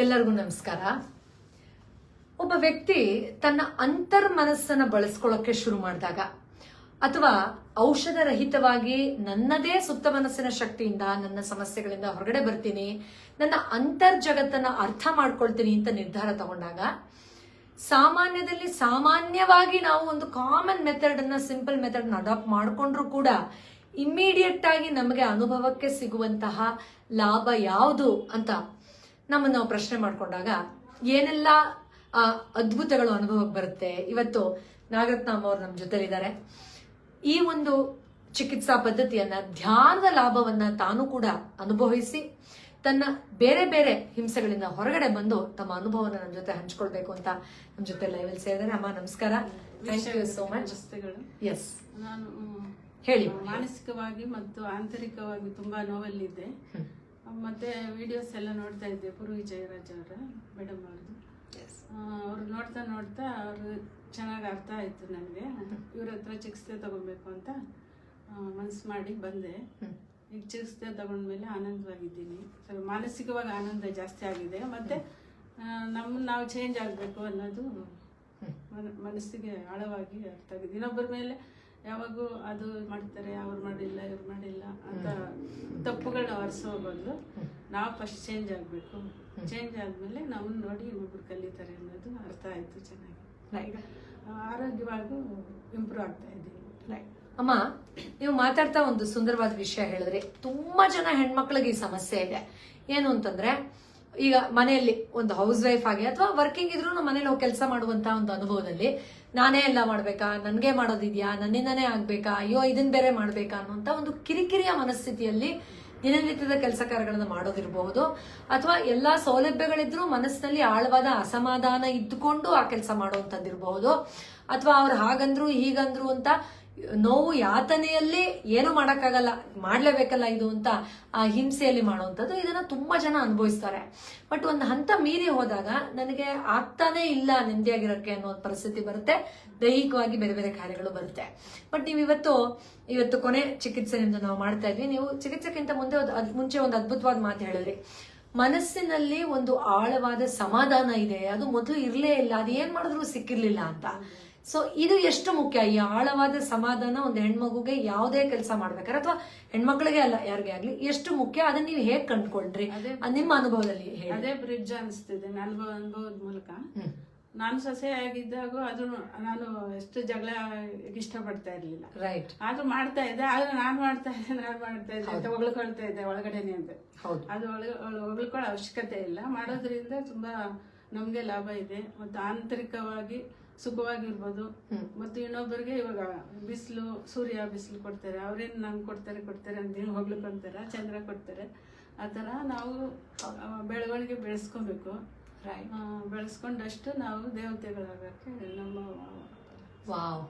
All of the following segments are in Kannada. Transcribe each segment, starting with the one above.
ಎಲ್ಲರಿಗೂ ನಮಸ್ಕಾರ. ಒಬ್ಬ ವ್ಯಕ್ತಿ ತನ್ನ ಅಂತರ್ ಮನಸ್ಸನ್ನ ಬಳಸ್ಕೊಳ್ಳೋಕೆ ಶುರು ಮಾಡಿದಾಗ ಅಥವಾ ಔಷಧ ರಹಿತವಾಗಿ ನನ್ನದೇ ಸುತ್ತ ಮನಸ್ಸಿನ ಶಕ್ತಿಯಿಂದ, ನನ್ನ ಸಮಸ್ಯೆಗಳಿಂದ ಹೊರಗಡೆ ಬರ್ತೀನಿ, ನನ್ನ ಅಂತರ್ ಜಗತ್ತನ್ನ ಅರ್ಥ ಮಾಡ್ಕೊಳ್ತೀನಿ ಅಂತ ನಿರ್ಧಾರ ತಗೊಂಡಾಗ ಸಾಮಾನ್ಯದಲ್ಲಿ ಸಾಮಾನ್ಯವಾಗಿ ನಾವು ಒಂದು ಕಾಮನ್ ಮೆಥಡ್ ಅನ್ನ ಸಿಂಪಲ್ ಮೆಥಡ್ ಅಡಾಪ್ಟ್ ಮಾಡಿಕೊಂಡ್ರು ಕೂಡ ಇಮ್ಮಿಡಿಯೇಟ್ ಆಗಿ ನಮಗೆ ಅನುಭವಕ್ಕೆ ಸಿಗುವಂತಹ ಲಾಭ ಯಾವುದು ಅಂತ ನಮ್ಮನ್ನು ನಾವು ಪ್ರಶ್ನೆ ಮಾಡ್ಕೊಂಡಾಗ ಏನೆಲ್ಲ ಆ, ಅದ್ಭುತಗಳು ಅನುಭವಕ್ಕೆ ಬರುತ್ತೆ? ಇವತ್ತು ನಾಗರತ್ನಮ್ಮ ಅವರು ನಮ್ಮ ಜೊತೆಲಿದ್ದಾರೆ. ಈ ಒಂದು ಚಿಕಿತ್ಸಾ ಪದ್ಧತಿಯನ್ನ ಧ್ಯಾನದ ಲಾಭವನ್ನ ತಾನು ಕೂಡ ಅನುಭವಿಸಿ ತನ್ನ ಬೇರೆ ಬೇರೆ ಹಿಂಸೆಗಳಿಂದ ಹೊರಗಡೆ ಬಂದು ತಮ್ಮ ಅನುಭವನ ನಮ್ಮ ಜೊತೆ ಹಂಚ್ಕೊಳ್ಬೇಕು ಅಂತ ನಮ್ಮ ಜೊತೆ ಲೈವಲ್ ಸೇರಿದ್ದಾರೆ. ಅಮ್ಮ ನಮಸ್ಕಾರ. Thank you so much yes ನಾನು ಹೇಳಿ. ಮಾನಸಿಕವಾಗಿ ಮತ್ತು ಆಂತರಿಕವಾಗಿ ತುಂಬಾ ನೋವಲ್ಲಿದ್ದೆ. ಮತ್ತೆ ವಿಡಿಯೋಸ್ ಎಲ್ಲ ನೋಡ್ತಾ ಇದ್ದೆ ಪೂರ್ವಿ ಜಯರಾಜ್ ಅವರ ಮೇಡಮ್ ಅವ್ರದ್ದು. ಅವ್ರು ನೋಡ್ತಾ ನೋಡ್ತಾ ಅವರು ಚೆನ್ನಾಗಿ ಅರ್ಥ ಆಯ್ತು ನನಗೆ. ಇವ್ರ ಹತ್ರ ಚಿಕಿತ್ಸೆ ತಗೊಬೇಕು ಅಂತ ಮನಸ್ಸು ಮಾಡಿ ಬಂದೆ. ಈಗ ಚಿಕಿತ್ಸೆ ತಗೊಂಡ್ಮೇಲೆ ಆನಂದವಾಗಿದ್ದೀನಿ. ಸ್ವಲ್ಪ ಮಾನಸಿಕವಾಗಿ ಆನಂದ ಜಾಸ್ತಿ ಆಗಿದೆ. ಮತ್ತೆ ನಮ್ಮ ನಾವು ಚೇಂಜ್ ಆಗಬೇಕು ಅನ್ನೋದು ಮನ- ಮನಸ್ಸಿಗೆ ಆಳವಾಗಿ ಅರ್ಥ ಆಗಿದೆ. ಇನ್ನೊಬ್ಬರ ಮೇಲೆ ಯಾವಾಗೂ ಅದು ಮಾಡ್ತಾರೆ ಅವ್ರು ಮಾಡಿಲ್ಲ ಇವ್ರು ಮಾಡಿಲ್ಲ ಅಂತ ತಪ್ಪುಗಳನ್ನ ಒರೆಸೋ ಬದಲು ನಾವು ಫಸ್ಟ್ ಚೇಂಜ್ ಆಗಬೇಕು. ಚೇಂಜ್ ಆದಮೇಲೆ ನಾವು ನೋಡಿ ಇನ್ನೊಬ್ರು ಕಲಿತಾರೆ ಅನ್ನೋದು ಅರ್ಥ ಆಯಿತು ಚೆನ್ನಾಗಿ. ರೈಟ್ ಆರೋಗ್ಯವಾಗೂ ಇಂಪ್ರೂವ್ ಆಗ್ತಾ ಇದೆ. ರೈಟ್ ಅಮ್ಮ ನೀವು ಮಾತಾಡ್ತಾ ಒಂದು ಸುಂದರವಾದ ವಿಷಯ ಹೇಳಿದ್ರಿ ತುಂಬಾ ಜನ ಹೆಣ್ಮಕ್ಳಿಗೆ ಈ ಸಮಸ್ಯೆ ಇದೆ. ಏನು ಅಂತಂದ್ರೆ ಈಗ ಮನೆಯಲ್ಲಿ ಒಂದು ಹೌಸ್ ವೈಫ್ ಆಗಿ ಅಥವಾ ವರ್ಕಿಂಗ್ ಇದ್ರೂ ಮನೇಲಿ ಹೋಗಿ ಕೆಲಸ ಮಾಡುವಂತ ಒಂದು ಅನುಭವದಲ್ಲಿ ನಾನೇ ಎಲ್ಲ ಮಾಡ್ಬೇಕಾ? ನನಗೆ ಮಾಡೋದಿದೆಯಾ? ನನ್ನಿಂದನೇ ಆಗ್ಬೇಕಾ? ಅಯ್ಯೋ ಇದನ್ನ ಬೇರೆ ಮಾಡ್ಬೇಕಾ ಅನ್ನುವಂತ ಒಂದು ಕಿರಿಕಿರಿಯ ಮನಸ್ಥಿತಿಯಲ್ಲಿ ದಿನನಿತ್ಯದ ಕೆಲಸ ಕಾರ್ಯಗಳನ್ನ ಮಾಡೋದಿರಬಹುದು. ಅಥವಾ ಎಲ್ಲಾ ಸೌಲಭ್ಯಗಳಿದ್ರೂ ಮನಸ್ಸಿನಲ್ಲಿ ಆಳವಾದ ಅಸಮಾಧಾನ ಇದ್ದುಕೊಂಡು ಆ ಕೆಲಸ ಮಾಡುವಂತದ್ದಿರಬಹುದು ಅಥವಾ ಅವ್ರು ಹಾಗಂದ್ರು ಹೀಗಂದ್ರು ಅಂತ ನೋವು ಯಾತನೆಯಲ್ಲಿ ಏನು ಮಾಡೋಕ್ಕಾಗಲ್ಲ, ಮಾಡಲೇಬೇಕಲ್ಲ ಇದು ಅಂತ ಆ ಹಿಂಸೆಯಲ್ಲಿ ಮಾಡುವಂಥದ್ದು. ಇದನ್ನ ತುಂಬಾ ಜನ ಅನುಭವಿಸ್ತಾರೆ. ಬಟ್ ಒಂದು ಹಂತ ಮೀರಿ ಹೋದಾಗ ನನಗೆ ಆಗ್ತಾನೆ ಇಲ್ಲ ನೆಮ್ಮದಿಯಾಗಿರೋಕ್ಕೆ ಅನ್ನೋ ಒಂದು ಪರಿಸ್ಥಿತಿ ಬರುತ್ತೆ. ದೈಹಿಕವಾಗಿ ಬೇರೆ ಬೇರೆ ಕಾರ್ಯಗಳು ಬರುತ್ತೆ. ಬಟ್ ನೀವು ಇವತ್ತು ಇವತ್ತು ಕೊನೆ ಚಿಕಿತ್ಸೆ ನಾವು ಮಾಡ್ತಾ ಇದ್ವಿ. ನೀವು ಚಿಕಿತ್ಸೆಗಿಂತ ಮುಂದೆ ಒಂದು ಮುಂಚೆ ಒಂದು ಅದ್ಭುತವಾದ ಮಾತು ಹೇಳಿದ್ರಿ. ಮನಸ್ಸಿನಲ್ಲಿ ಒಂದು ಆಳವಾದ ಸಮಾಧಾನ ಇದೆ. ಅದು ಮೊದಲು ಇರಲೇ ಇಲ್ಲ. ಅದು ಏನ್ ಮಾಡಿದ್ರು ಸಿಕ್ಕಿರ್ಲಿಲ್ಲ ಅಂತ. ಸೊ ಇದು ಎಷ್ಟು ಮುಖ್ಯ? ಈ ಆಳವಾದ ಸಮಾಧಾನ ಒಂದು ಹೆಣ್ಮಗುಗೆ ಯಾವುದೇ ಕೆಲಸ ಮಾಡ್ಬೇಕಾದ್ರೆ ಅಥವಾ ಹೆಣ್ಮಕ್ಳಿಗೆ ಅಲ್ಲ ಯಾರಿಗೆ ಆಗ್ಲಿ ಎಷ್ಟು ಮುಖ್ಯ? ಅದನ್ನ ನೀವು ಹೇಗ್ ಕಂಡ್ಕೊಂಡ್ರಿ ನಿಮ್ಮ ಅನುಭವದಲ್ಲಿ ಅದೇ ಬ್ರಿಡ್ಜ್ ಅನಿಸ್ತಿದೆ ನನ್ನ ಅನುಭವ ಅನುಭವದ ಮೂಲಕ. ನಾನು ಸೊಸೆ ಆಗಿದ್ದಾಗ ಅದು ನಾನು ಎಷ್ಟು ಜಗಳ ಇಷ್ಟಪಡ್ತಾ ಇರ್ಲಿಲ್ಲ. ರೈಟ್ ಆದ್ರೂ ಮಾಡ್ತಾ ಇದ್ದೆ ಆದ್ರೆ ನಾನು ಮಾಡ್ತಾ ಇದ್ದೆ ನಾನು ಮಾಡ್ತಾ ಇದ್ದೆ ಅಂತ ಹೊಗಳ್ಕೊಳ್ತಾ ಇದ್ದೆ ಒಳಗಡೆನೆ ಅಂತ ಅದು ಹೊಗಳ್ಕೊಳ್ಳೋ ಅವಶ್ಯಕತೆ ಇಲ್ಲ. ಮಾಡೋದ್ರಿಂದ ತುಂಬಾ ನಮ್ಗೆ ಲಾಭ ಇದೆ. ಮತ್ತು ಆಂತರಿಕವಾಗಿ ಸುಖವಾಗಿರ್ಬೋದು. ಮತ್ತು ಇನ್ನೊಬ್ಬರಿಗೆ ಇವಾಗ ಬಿಸಿಲು ಸೂರ್ಯ ಬಿಸಿಲು ಕೊಡ್ತಾರೆ ಅವ್ರೇನು ನಂಗೆ ಕೊಡ್ತಾರೆ ಕೊಡ್ತಾರೆ ಅಂತ ಹೇಳಿ ಅಂತಾರೆ ಚಂದ್ರ ಕೊಡ್ತಾರೆ. ಆ ಥರ ನಾವು ಬೆಳವಣಿಗೆ ಬೆಳೆಸ್ಕೊಬೇಕು. ಬೆಳೆಸ್ಕೊಂಡಷ್ಟು ನಾವು ದೇವತೆಗಳಾಗಕ್ಕೆ ನಮ್ಮ ವಾವ್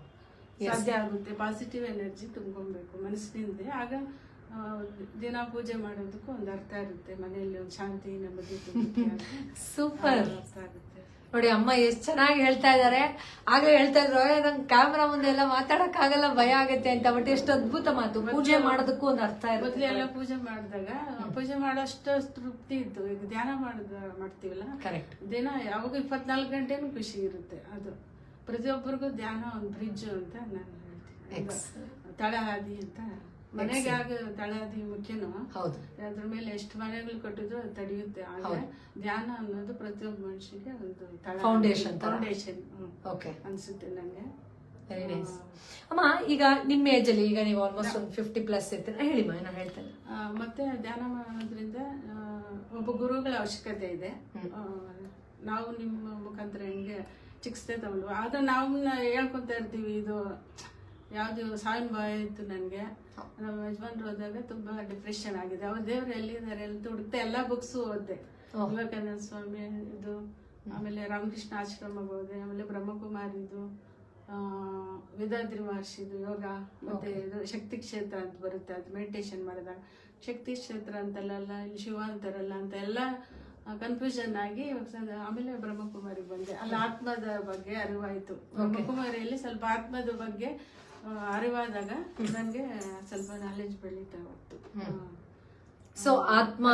ಸಾಧ್ಯ ಆಗುತ್ತೆ. ಪಾಸಿಟಿವ್ ಎನರ್ಜಿ ತುಂಬ್ಕೊಬೇಕು ಮನಸ್ಸಿನಿಂದ. ಆಗ ದಿನ ಪೂಜೆ ಮಾಡೋದಕ್ಕೂ ಒಂದು ಅರ್ಥ ಇರುತ್ತೆ. ಮನೆಯಲ್ಲಿ ಒಂದು ಶಾಂತಿ ನೆಮ್ಮದಿ ಸೂಪರ್ ಅರ್ಥ ಆಗುತ್ತೆ. ನೋಡಿ ಅಮ್ಮ ಎಷ್ಟು ಚೆನ್ನಾಗಿ ಹೇಳ್ತಾ ಇದ್ದಾರೆ ಹಾಗೆ ಹೇಳ್ತಾ ಇದ್ರು ನಂಗೆ ಕ್ಯಾಮ್ರಾ ಮುಂದೆ ಎಲ್ಲ ಮಾತಾಡಕ್ ಆಗಲ್ಲ ಭಯ ಆಗುತ್ತೆ ಅಂತ. ಬಟ್ ಎಷ್ಟು ಅದ್ಭುತ ಮಾತು. ಪೂಜೆ ಮಾಡೋದಕ್ಕೂ ಒಂದು ಅರ್ಥ ಇರುತ್ತೆ. ಎಲ್ಲ ಪೂಜೆ ಮಾಡಿದಾಗ ಪೂಜೆ ಮಾಡೋಷ್ಟು ತೃಪ್ತಿ ಇತ್ತು. ಈಗ ಧ್ಯಾನ ಮಾಡಿದ ಮಾಡ್ತೀವಲ್ಲ? ಕರೆಕ್ಟ್ ದಿನ ಯಾವಾಗ ಇಪ್ಪತ್ನಾಲ್ಕು ಗಂಟೆನೂ ಖುಷಿ ಇರುತ್ತೆ. ಅದು ಪ್ರತಿಯೊಬ್ಬರಿಗೂ ಧ್ಯಾನ ಒಂದು ಬ್ರಿಡ್ಜ್ ಅಂತ ನಾನು ಹೇಳ್ತೀನಿ. ತಳಹಾದಿ ಅಂತ. ಮನೆಗೆ ಆಗ ತಳಹಾದಿ ಮುಖ್ಯನೋ ಹೌದು. ಅದ್ರ ಮೇಲೆ ಎಷ್ಟು ಮನೆಗಳು ಕಟ್ಟಿದ್ರು ಅದು ತಡೆಯುತ್ತೆ. ಆದ್ರೆ ಧ್ಯಾನ ಅನ್ನೋದು ಪ್ರತಿಯೊಬ್ಬ ಮನುಷ್ಯಗೆ ಒಂದು ಫೌಂಡೇಶನ್. ಫೌಂಡೇಶನ್ ಓಕೆ ಅನ್ಸುತ್ತೆ ನನಗೆ ವೆರಿ ನೈಸ್ ಅಮ್ಮ ಈಗ ನಿಮ್ಮ ಏಜ್ ಅಲ್ಲಿ ಈಗ ನೀವು ಆಲ್ಮೋಸ್ಟ್ ಒಂದು ಫಿಫ್ಟಿ ಪ್ಲಸ್ ಇರ್ತೀರ. ಹೇಳಿ ಮಾ ನಾನು ಹೇಳ್ತೇನೆ. ಮತ್ತೆ ಧ್ಯಾನ ಮಾಡೋದ್ರಿಂದ ಒಬ್ಬ ಗುರುಗಳ ಅವಶ್ಯಕತೆ ಇದೆ. ನಾವು ನಿಮ್ಮ ಮುಖಾಂತರ ಹೆಂಗೆ ಚಿಕಿತ್ಸೆ ತಗೊಂಡು ಆದ್ರೆ ನಾವು ಹೇಳ್ಕೊತಾ ಇರ್ತೀವಿ ಇದು ಯಾವುದು ಸಾಯಿನ್ ಇತ್ತು ನನಗೆ. ನಮ್ಮ ಯಜಮಾನ್ರು ಹೋದಾಗ ತುಂಬ ಡಿಪ್ರೆಷನ್ ಆಗಿದೆ. ಅವ್ರ ದೇವ್ರು ಎಲ್ಲಿದ್ದಾರೆ ಅಂತ ಹುಡುಕ್ತಾ ಎಲ್ಲ ಬುಕ್ಸು ಓದಿದೆ. ವಿವೇಕಾನಂದ ಸ್ವಾಮಿ ಇದು ಆಮೇಲೆ ರಾಮಕೃಷ್ಣ ಆಶ್ರಮ ಹೋದೆ ಆಮೇಲೆ ಬ್ರಹ್ಮಕುಮಾರಿದು ವೇದಾದ್ರಿ ಮಹರ್ಷಿದು ಯೋಗ ಮತ್ತೆ ಇದು ಶಕ್ತಿ ಕ್ಷೇತ್ರ ಅಂತ ಬರುತ್ತೆ ಅದು ಮೆಡಿಟೇಷನ್ ಮಾಡಿದಾಗ. ಶಕ್ತಿ ಕ್ಷೇತ್ರ ಅಂತಲ್ಲ ಇಲ್ಲಿ ಶಿವ ಅಂತಾರಲ್ಲ ಅಂತ ಎಲ್ಲ ಕನ್ಫ್ಯೂಷನ್ ಆಗಿ ಆಮೇಲೆ ಬ್ರಹ್ಮಕುಮಾರಿಗೆ ಬಂದೆ. ಅಲ್ಲಿ ಆತ್ಮದ ಬಗ್ಗೆ ಅರಿವಾಯ್ತು. ಬ್ರಹ್ಮಕುಮಾರಿಯಲ್ಲಿ ಸ್ವಲ್ಪ ಆತ್ಮದ ಬಗ್ಗೆ ಅರಿವಾದಾಗ ನನಗೆ ಸ್ವಲ್ಪ ನಾಲೆಜ್ ಬೆಳೀತಾ ಹೋಗ್ತು. ಸೊ ಆತ್ಮ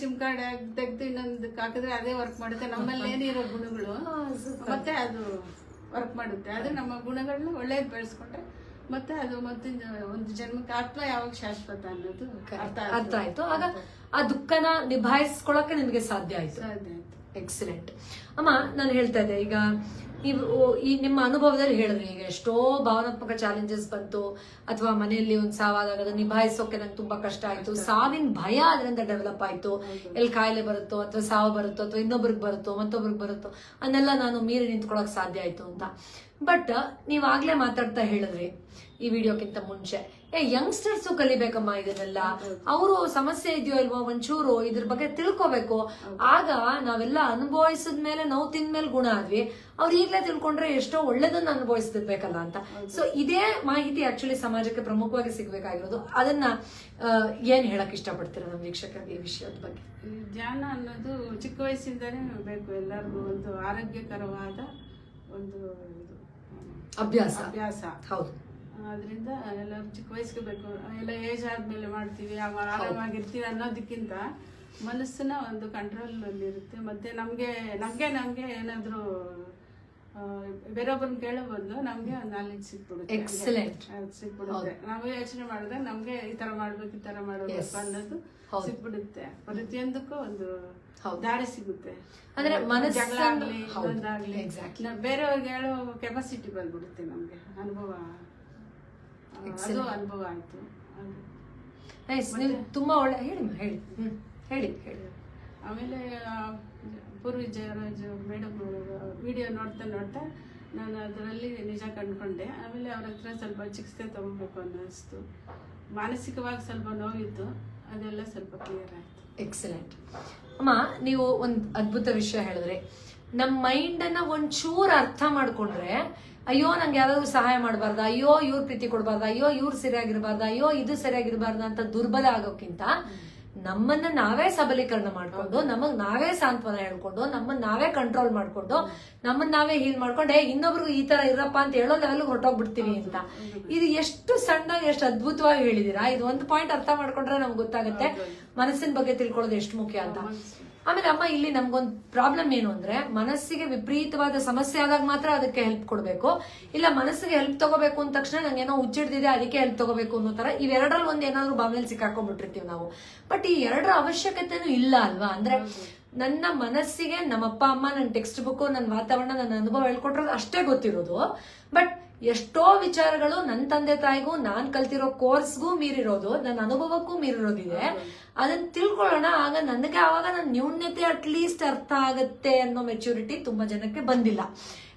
ಸಿಮ್ ಕಾರ್ಡ್ ತೆಗ್ದು ಇನ್ನೊಂದು ಹಾಕಿದ್ರೆ ಅದೇ ವರ್ಕ್ ಮಾಡುತ್ತೆ. ನಮ್ಮಲ್ಲಿ ಏನಿರೋ ಗುಣಗಳು ಮತ್ತೆ ಅದು ವರ್ಕ್ ಮಾಡುತ್ತೆ. ಅದು ನಮ್ಮ ಗುಣಗಳನ್ನ ಒಳ್ಳೇದು ಬೆಳೆಸ್ಕೊಂಡ್ರೆ ಮತ್ತೆ ಅದು ಮತ್ತೆ ಒಂದು ಜನ್ಮಕ್ಕೆ ಆತ್ಮ ಯಾವಾಗ ಶಾಶ್ವತ ಅನ್ನೋದು ಅರ್ಥ ಅರ್ಥ ಆಯ್ತು. ಆಗ ಆ ದುಃಖನ ನಿಭಾಯಿಸ್ಕೊಳಕ್ಕೆ ನಿಮಗೆ ಸಾಧ್ಯ ಆಯ್ತು. ಸಾಧ್ಯ ಆಯ್ತು. ಎಕ್ಸಲೆಂಟ್ ಅಮ್ಮ ನಾನು ಹೇಳ್ತಾ ಇದ್ದೆ ಈಗ ಈ ನಿಮ್ಮ ಅನುಭವದಲ್ಲಿ ಹೇಳಿದ್ರಿ ಈಗ ಎಷ್ಟೋ ಭಾವನಾತ್ಮಕ ಚಾಲೆಂಜಸ್ ಬಂತು ಅಥವಾ ಮನೆಯಲ್ಲಿ ಒಂದು ಸಾವಾದಾಗ ಅದನ್ನ ನಿಭಾಯಿಸೋಕೆ ನಂಗೆ ತುಂಬಾ ಕಷ್ಟ ಆಯ್ತು ಸಾವಿನ ಭಯ ಅದರಿಂದ ಡೆವಲಪ್ ಆಯ್ತು. ಎಲ್ಲಿ ಕಾಯಿಲೆ ಬರುತ್ತೋ ಅಥವಾ ಸಾವು ಬರುತ್ತೋ ಅಥವಾ ಇನ್ನೊಬ್ರಿಗೆ ಬರುತ್ತೋ ಮತ್ತೊಬ್ರಿಗೆ ಬರುತ್ತೋ ಅನ್ನೆಲ್ಲ ನಾನು ಮೀರಿ ನಿಂತ್ಕೊಳಕ್ ಸಾಧ್ಯ ಆಯ್ತು ಅಂತ. ಬಟ್ ನೀವಾಗ್ಲೇ ಆಗ್ಲೇ ಮಾತಾಡ್ತಾ ಹೇಳಿದ್ರಿ ಈ ವಿಡಿಯೋಕ್ಕಿಂತ ಮುಂಚೆ ಏ ಯಂಗ್ಸ್ಟರ್ಸು ಕಲಿಬೇಕಮ್ಮ ಇದನ್ನೆಲ್ಲ. ಅವರು ಸಮಸ್ಯೆ ಇದೆಯೋ ಇಲ್ವೋ ಒಂಚೂರು ಇದ್ರ ಬಗ್ಗೆ ತಿಳ್ಕೊಬೇಕು. ಆಗ ನಾವೆಲ್ಲ ಅನುಭವಿಸಿದ ಮೇಲೆ ನಾವು ತಿಂದ್ಮೇಲೆ ಗುಣ ಆದ್ವಿ. ಅವ್ರು ಈಗಲೇ ತಿಳ್ಕೊಂಡ್ರೆ ಎಷ್ಟೋ ಒಳ್ಳೇದನ್ನ ಅನುಭವಿಸ್ತಿರ್ಬೇಕಲ್ಲ ಅಂತ. ಸೊ ಇದೇ ಮಾಹಿತಿ ಆಕ್ಚುಲಿ ಸಮಾಜಕ್ಕೆ ಪ್ರಮುಖವಾಗಿ ಸಿಗ್ಬೇಕಾಗಿರೋದು. ಅದನ್ನ ಏನ್ ಹೇಳಕ್ ಇಷ್ಟಪಡ್ತೀರಾ ನಮ್ಮ ವೀಕ್ಷಕರಿಗೆ ಈ ವಿಷಯದ ಬಗ್ಗೆ? ಧ್ಯಾನ ಅನ್ನೋದು ಚಿಕ್ಕ ವಯಸ್ಸಿಂದಲೇ ಬೇಕು ಎಲ್ಲರಿಗೂ ಒಂದು ಆರೋಗ್ಯಕರವಾದ ಒಂದು ಅಭ್ಯಾಸ. ಅಭ್ಯಾಸ. ಹೌದು. ಅದರಿಂದ ಎಲ್ಲರೂ ಚಿಕ್ಕ ವಯಸ್ಸಿಗೆ ಬೇಕು ಎಲ್ಲ ಏಜ್ ಆದಮೇಲೆ ಮಾಡ್ತೀವಿ ಆವಾಗ ಆರಾಮಾಗಿರ್ತೀವಿ ಅನ್ನೋದಕ್ಕಿಂತ ಮನಸ್ಸನ್ನ ಒಂದು ಕಂಟ್ರೋಲ್ ಅಲ್ಲಿ ಇರುತ್ತೆ ಮತ್ತೆ ನಮ್ಗೆ ನಮ್ಗೆ ನಮ್ಗೆ ಏನಾದ್ರು ಬೇರೊಬ್ಬರು ಬೇರೊಬ್ಬರನ್ನ ಕೇಳೋ ಬದಲು ನಮ್ಗೆ ಒಂದು ನಾಲೆಜ್ ಸಿಕ್ಬಿಡುತ್ತೆ ಎಕ್ಸಲೆಂಟ್ ಸಿಕ್ಬಿಡುತ್ತೆ ನಾವು ಯೋಚನೆ ಮಾಡಿದ್ರೆ ನಮ್ಗೆ ಈ ತರ ಮಾಡ್ಬೇಕು ಈ ತರ ಮಾಡ್ಬೇಕು ಅನ್ನೋದು. ಸಿಕ್ಬಿಡುತ್ತೆ ಪ್ರತಿಯೊಂದಕ್ಕೂ ಒಂದು. ದಾರಿ ಸಿಗುತ್ತೆ. ಅಂದ್ರೆ ಮನಸ್ಸಾಗ್ಲಿ. ಇನ್ನೊಂದಾಗ್ಲಿ ಬೇರೆಯವ್ರಿಗೆ ಹೇಳೋ ಕೆಪಾಸಿಟಿ ಬಂದ್ಬಿಡುತ್ತೆ ನಮ್ಗೆ ಅನುಭವ. ಅದು ಅನುಭವ ಆಯ್ತು. ನೈಸ್ ನೀವು ತುಂಬಾ ಒಳ್ಳೆ ಹೇಳಿ ಹೇಳಿ. ಹೇಳಿ ಹೇಳಿ. ಆಮೇಲೆ ಪೂರ್ವಿ ಜಯರಾಜ್ ಮೇಡಮ್ ವಿಡಿಯೋ ನೋಡ್ತಾ ನೋಡ್ತಾ ನಾನು ಅದರಲ್ಲಿ ನಿಜ ಕಂಡ್ಕೊಂಡೆ. ಆಮೇಲೆ ಅವ್ರ ಹತ್ರ ಸ್ವಲ್ಪ ಚಿಕಿತ್ಸೆ ತಗೋಬೇಕು ಅನ್ನಿಸ್ತು. ಮಾನಸಿಕವಾಗಿ ಸ್ವಲ್ಪ ನೋವಿತ್ತು. ಅದೆಲ್ಲ ಸ್ವಲ್ಪ ಕ್ಲಿಯರ್ ಆಯ್ತು. ಎಕ್ಸಲೆಂಟ್ ಅಮ್ಮ ನೀವು ಒಂದು ಅದ್ಭುತ ವಿಷಯ ಹೇಳಿದ್ರೆ. ನಮ್ಮ ಮೈಂಡ್ ಅನ್ನ ಒಂಚೂರು ಅರ್ಥ ಮಾಡ್ಕೊಂಡ್ರೆ ಅಯ್ಯೋ ನಂಗೆ ಯಾರಾದರೂ ಸಹಾಯ ಮಾಡಬಾರ್ದ? ಅಯ್ಯೋ ಇವ್ರ ಪ್ರೀತಿ ಕೊಡಬಾರ್ದ? ಅಯ್ಯೋ ಇವ್ರು ಸರಿಯಾಗಿರ್ಬಾರ್ದ? ಅಯ್ಯೋ ಇದು ಸರಿಯಾಗಿರ್ಬಾರ್ದ ಅಂತ ದುರ್ಬಲ ಆಗೋಕ್ಕಿಂತ ನಮ್ಮನ್ನ ನಾವೇ ಸಬಲೀಕರಣ ಮಾಡ್ಕೊಂಡು ನಮಗ್ ನಾವೇ ಸಾಂತ್ವನ ಹೇಳ್ಕೊಂಡು ನಮ್ಮನ್ನ ನಾವೇ ಕಂಟ್ರೋಲ್ ಮಾಡ್ಕೊಂಡು ನಮ್ಮನ್ನ ನಾವೇ ಹೀಲ್ ಮಾಡ್ಕೊಂಡು ಏ ಇನ್ನೊಬ್ರಿಗೂ ಈ ತರ ಇರಪ್ಪ ಅಂತ ಹೇಳೋ ಲೆವೆಲ್ ಹೊರಟೋಗ್ಬಿಡ್ತೀವಿ ಅಂತ. ಇದು ಎಷ್ಟು ಸಣ್ಣ ಎಷ್ಟು ಅದ್ಭುತವಾಗಿ ಹೇಳಿದೀರಾ? ಇದು ಒಂದು ಪಾಯಿಂಟ್ ಅರ್ಥ ಮಾಡ್ಕೊಂಡ್ರೆ ನಮ್ಗೆ ಗೊತ್ತಾಗುತ್ತೆ. ಮನಸ್ಸಿನ ಬಗ್ಗೆ ತಿಳ್ಕೊಳ್ಳೋದು ಎಷ್ಟು ಮುಖ್ಯ ಅಂತ. ಆಮೇಲೆ ಅಮ್ಮ, ಇಲ್ಲಿ ನಮ್ಗೊಂದು ಪ್ರಾಬ್ಲಮ್ ಏನು ಅಂದ್ರೆ ಮನಸ್ಸಿಗೆ ವಿಪರೀತವಾದ ಸಮಸ್ಯೆ ಆದಾಗ ಮಾತ್ರ ಅದಕ್ಕೆ ಹೆಲ್ಪ್ ಕೊಡಬೇಕು. ಇಲ್ಲ ಮನಸ್ಸಿಗೆ ಹೆಲ್ಪ್ ತಗೋಬೇಕು ಅಂದ ತಕ್ಷಣ ನಂಗೇನೋ ಹುಚ್ಚಿಡ್ದಿದೆ ಅದಕ್ಕೆ ಹೆಲ್ಪ್ ತಗೋಬೇಕು ಅನ್ನೋ ತರ ಇವೆರಡರಲ್ಲಿ ಒಂದು ಏನಾದ್ರು ಬಾವಿಯಲ್ಲಿ ಸಿಕ್ಕಾಕೊಂಡ್ಬಿಟ್ಟಿರ್ತೀವಿ ನಾವು. ಬಟ್ ಈ ಎರಡರ ಅವಶ್ಯಕತೆನೂ ಇಲ್ಲ ಅಲ್ವಾ? ಅಂದ್ರೆ ನನ್ನ ಮನಸ್ಸಿಗೆ ನಮ್ಮ ಅಪ್ಪ ಅಮ್ಮ ನನ್ನ ಟೆಕ್ಸ್ಟ್ ಬುಕ್ ನನ್ನ ವಾತಾವರಣ, ನನ್ನ ಅನುಭವ ಹೇಳ್ಕೊಟ್ರೋದು ಅಷ್ಟೇ ಗೊತ್ತಿರೋದು. ಬಟ್ ಎಷ್ಟೋ ವಿಚಾರಗಳು ನನ್ನ ತಂದೆ ತಾಯಿಗೂ, ನಾನ್ ಕಲ್ತಿರೋ ಕೋರ್ಸ್ಗೂ ಮೀರಿರೋದು ನನ್ನ ಅನುಭವಕ್ಕೂ ಮೀರಿರೋದಿದೆ. ಅದನ್ನ ತಿಳ್ಕೊಳ್ಳೋಣ, ಆಗ ನನಗೆ ಆವಾಗ ನನ್ನ ನ್ಯೂನ್ಯತೆ ಅಟ್ಲೀಸ್ಟ್ ಅರ್ಥ ಆಗುತ್ತೆ ಅನ್ನೋ ಮೆಚುರಿಟಿ ತುಂಬಾ ಜನಕ್ಕೆ ಬಂದಿಲ್ಲ.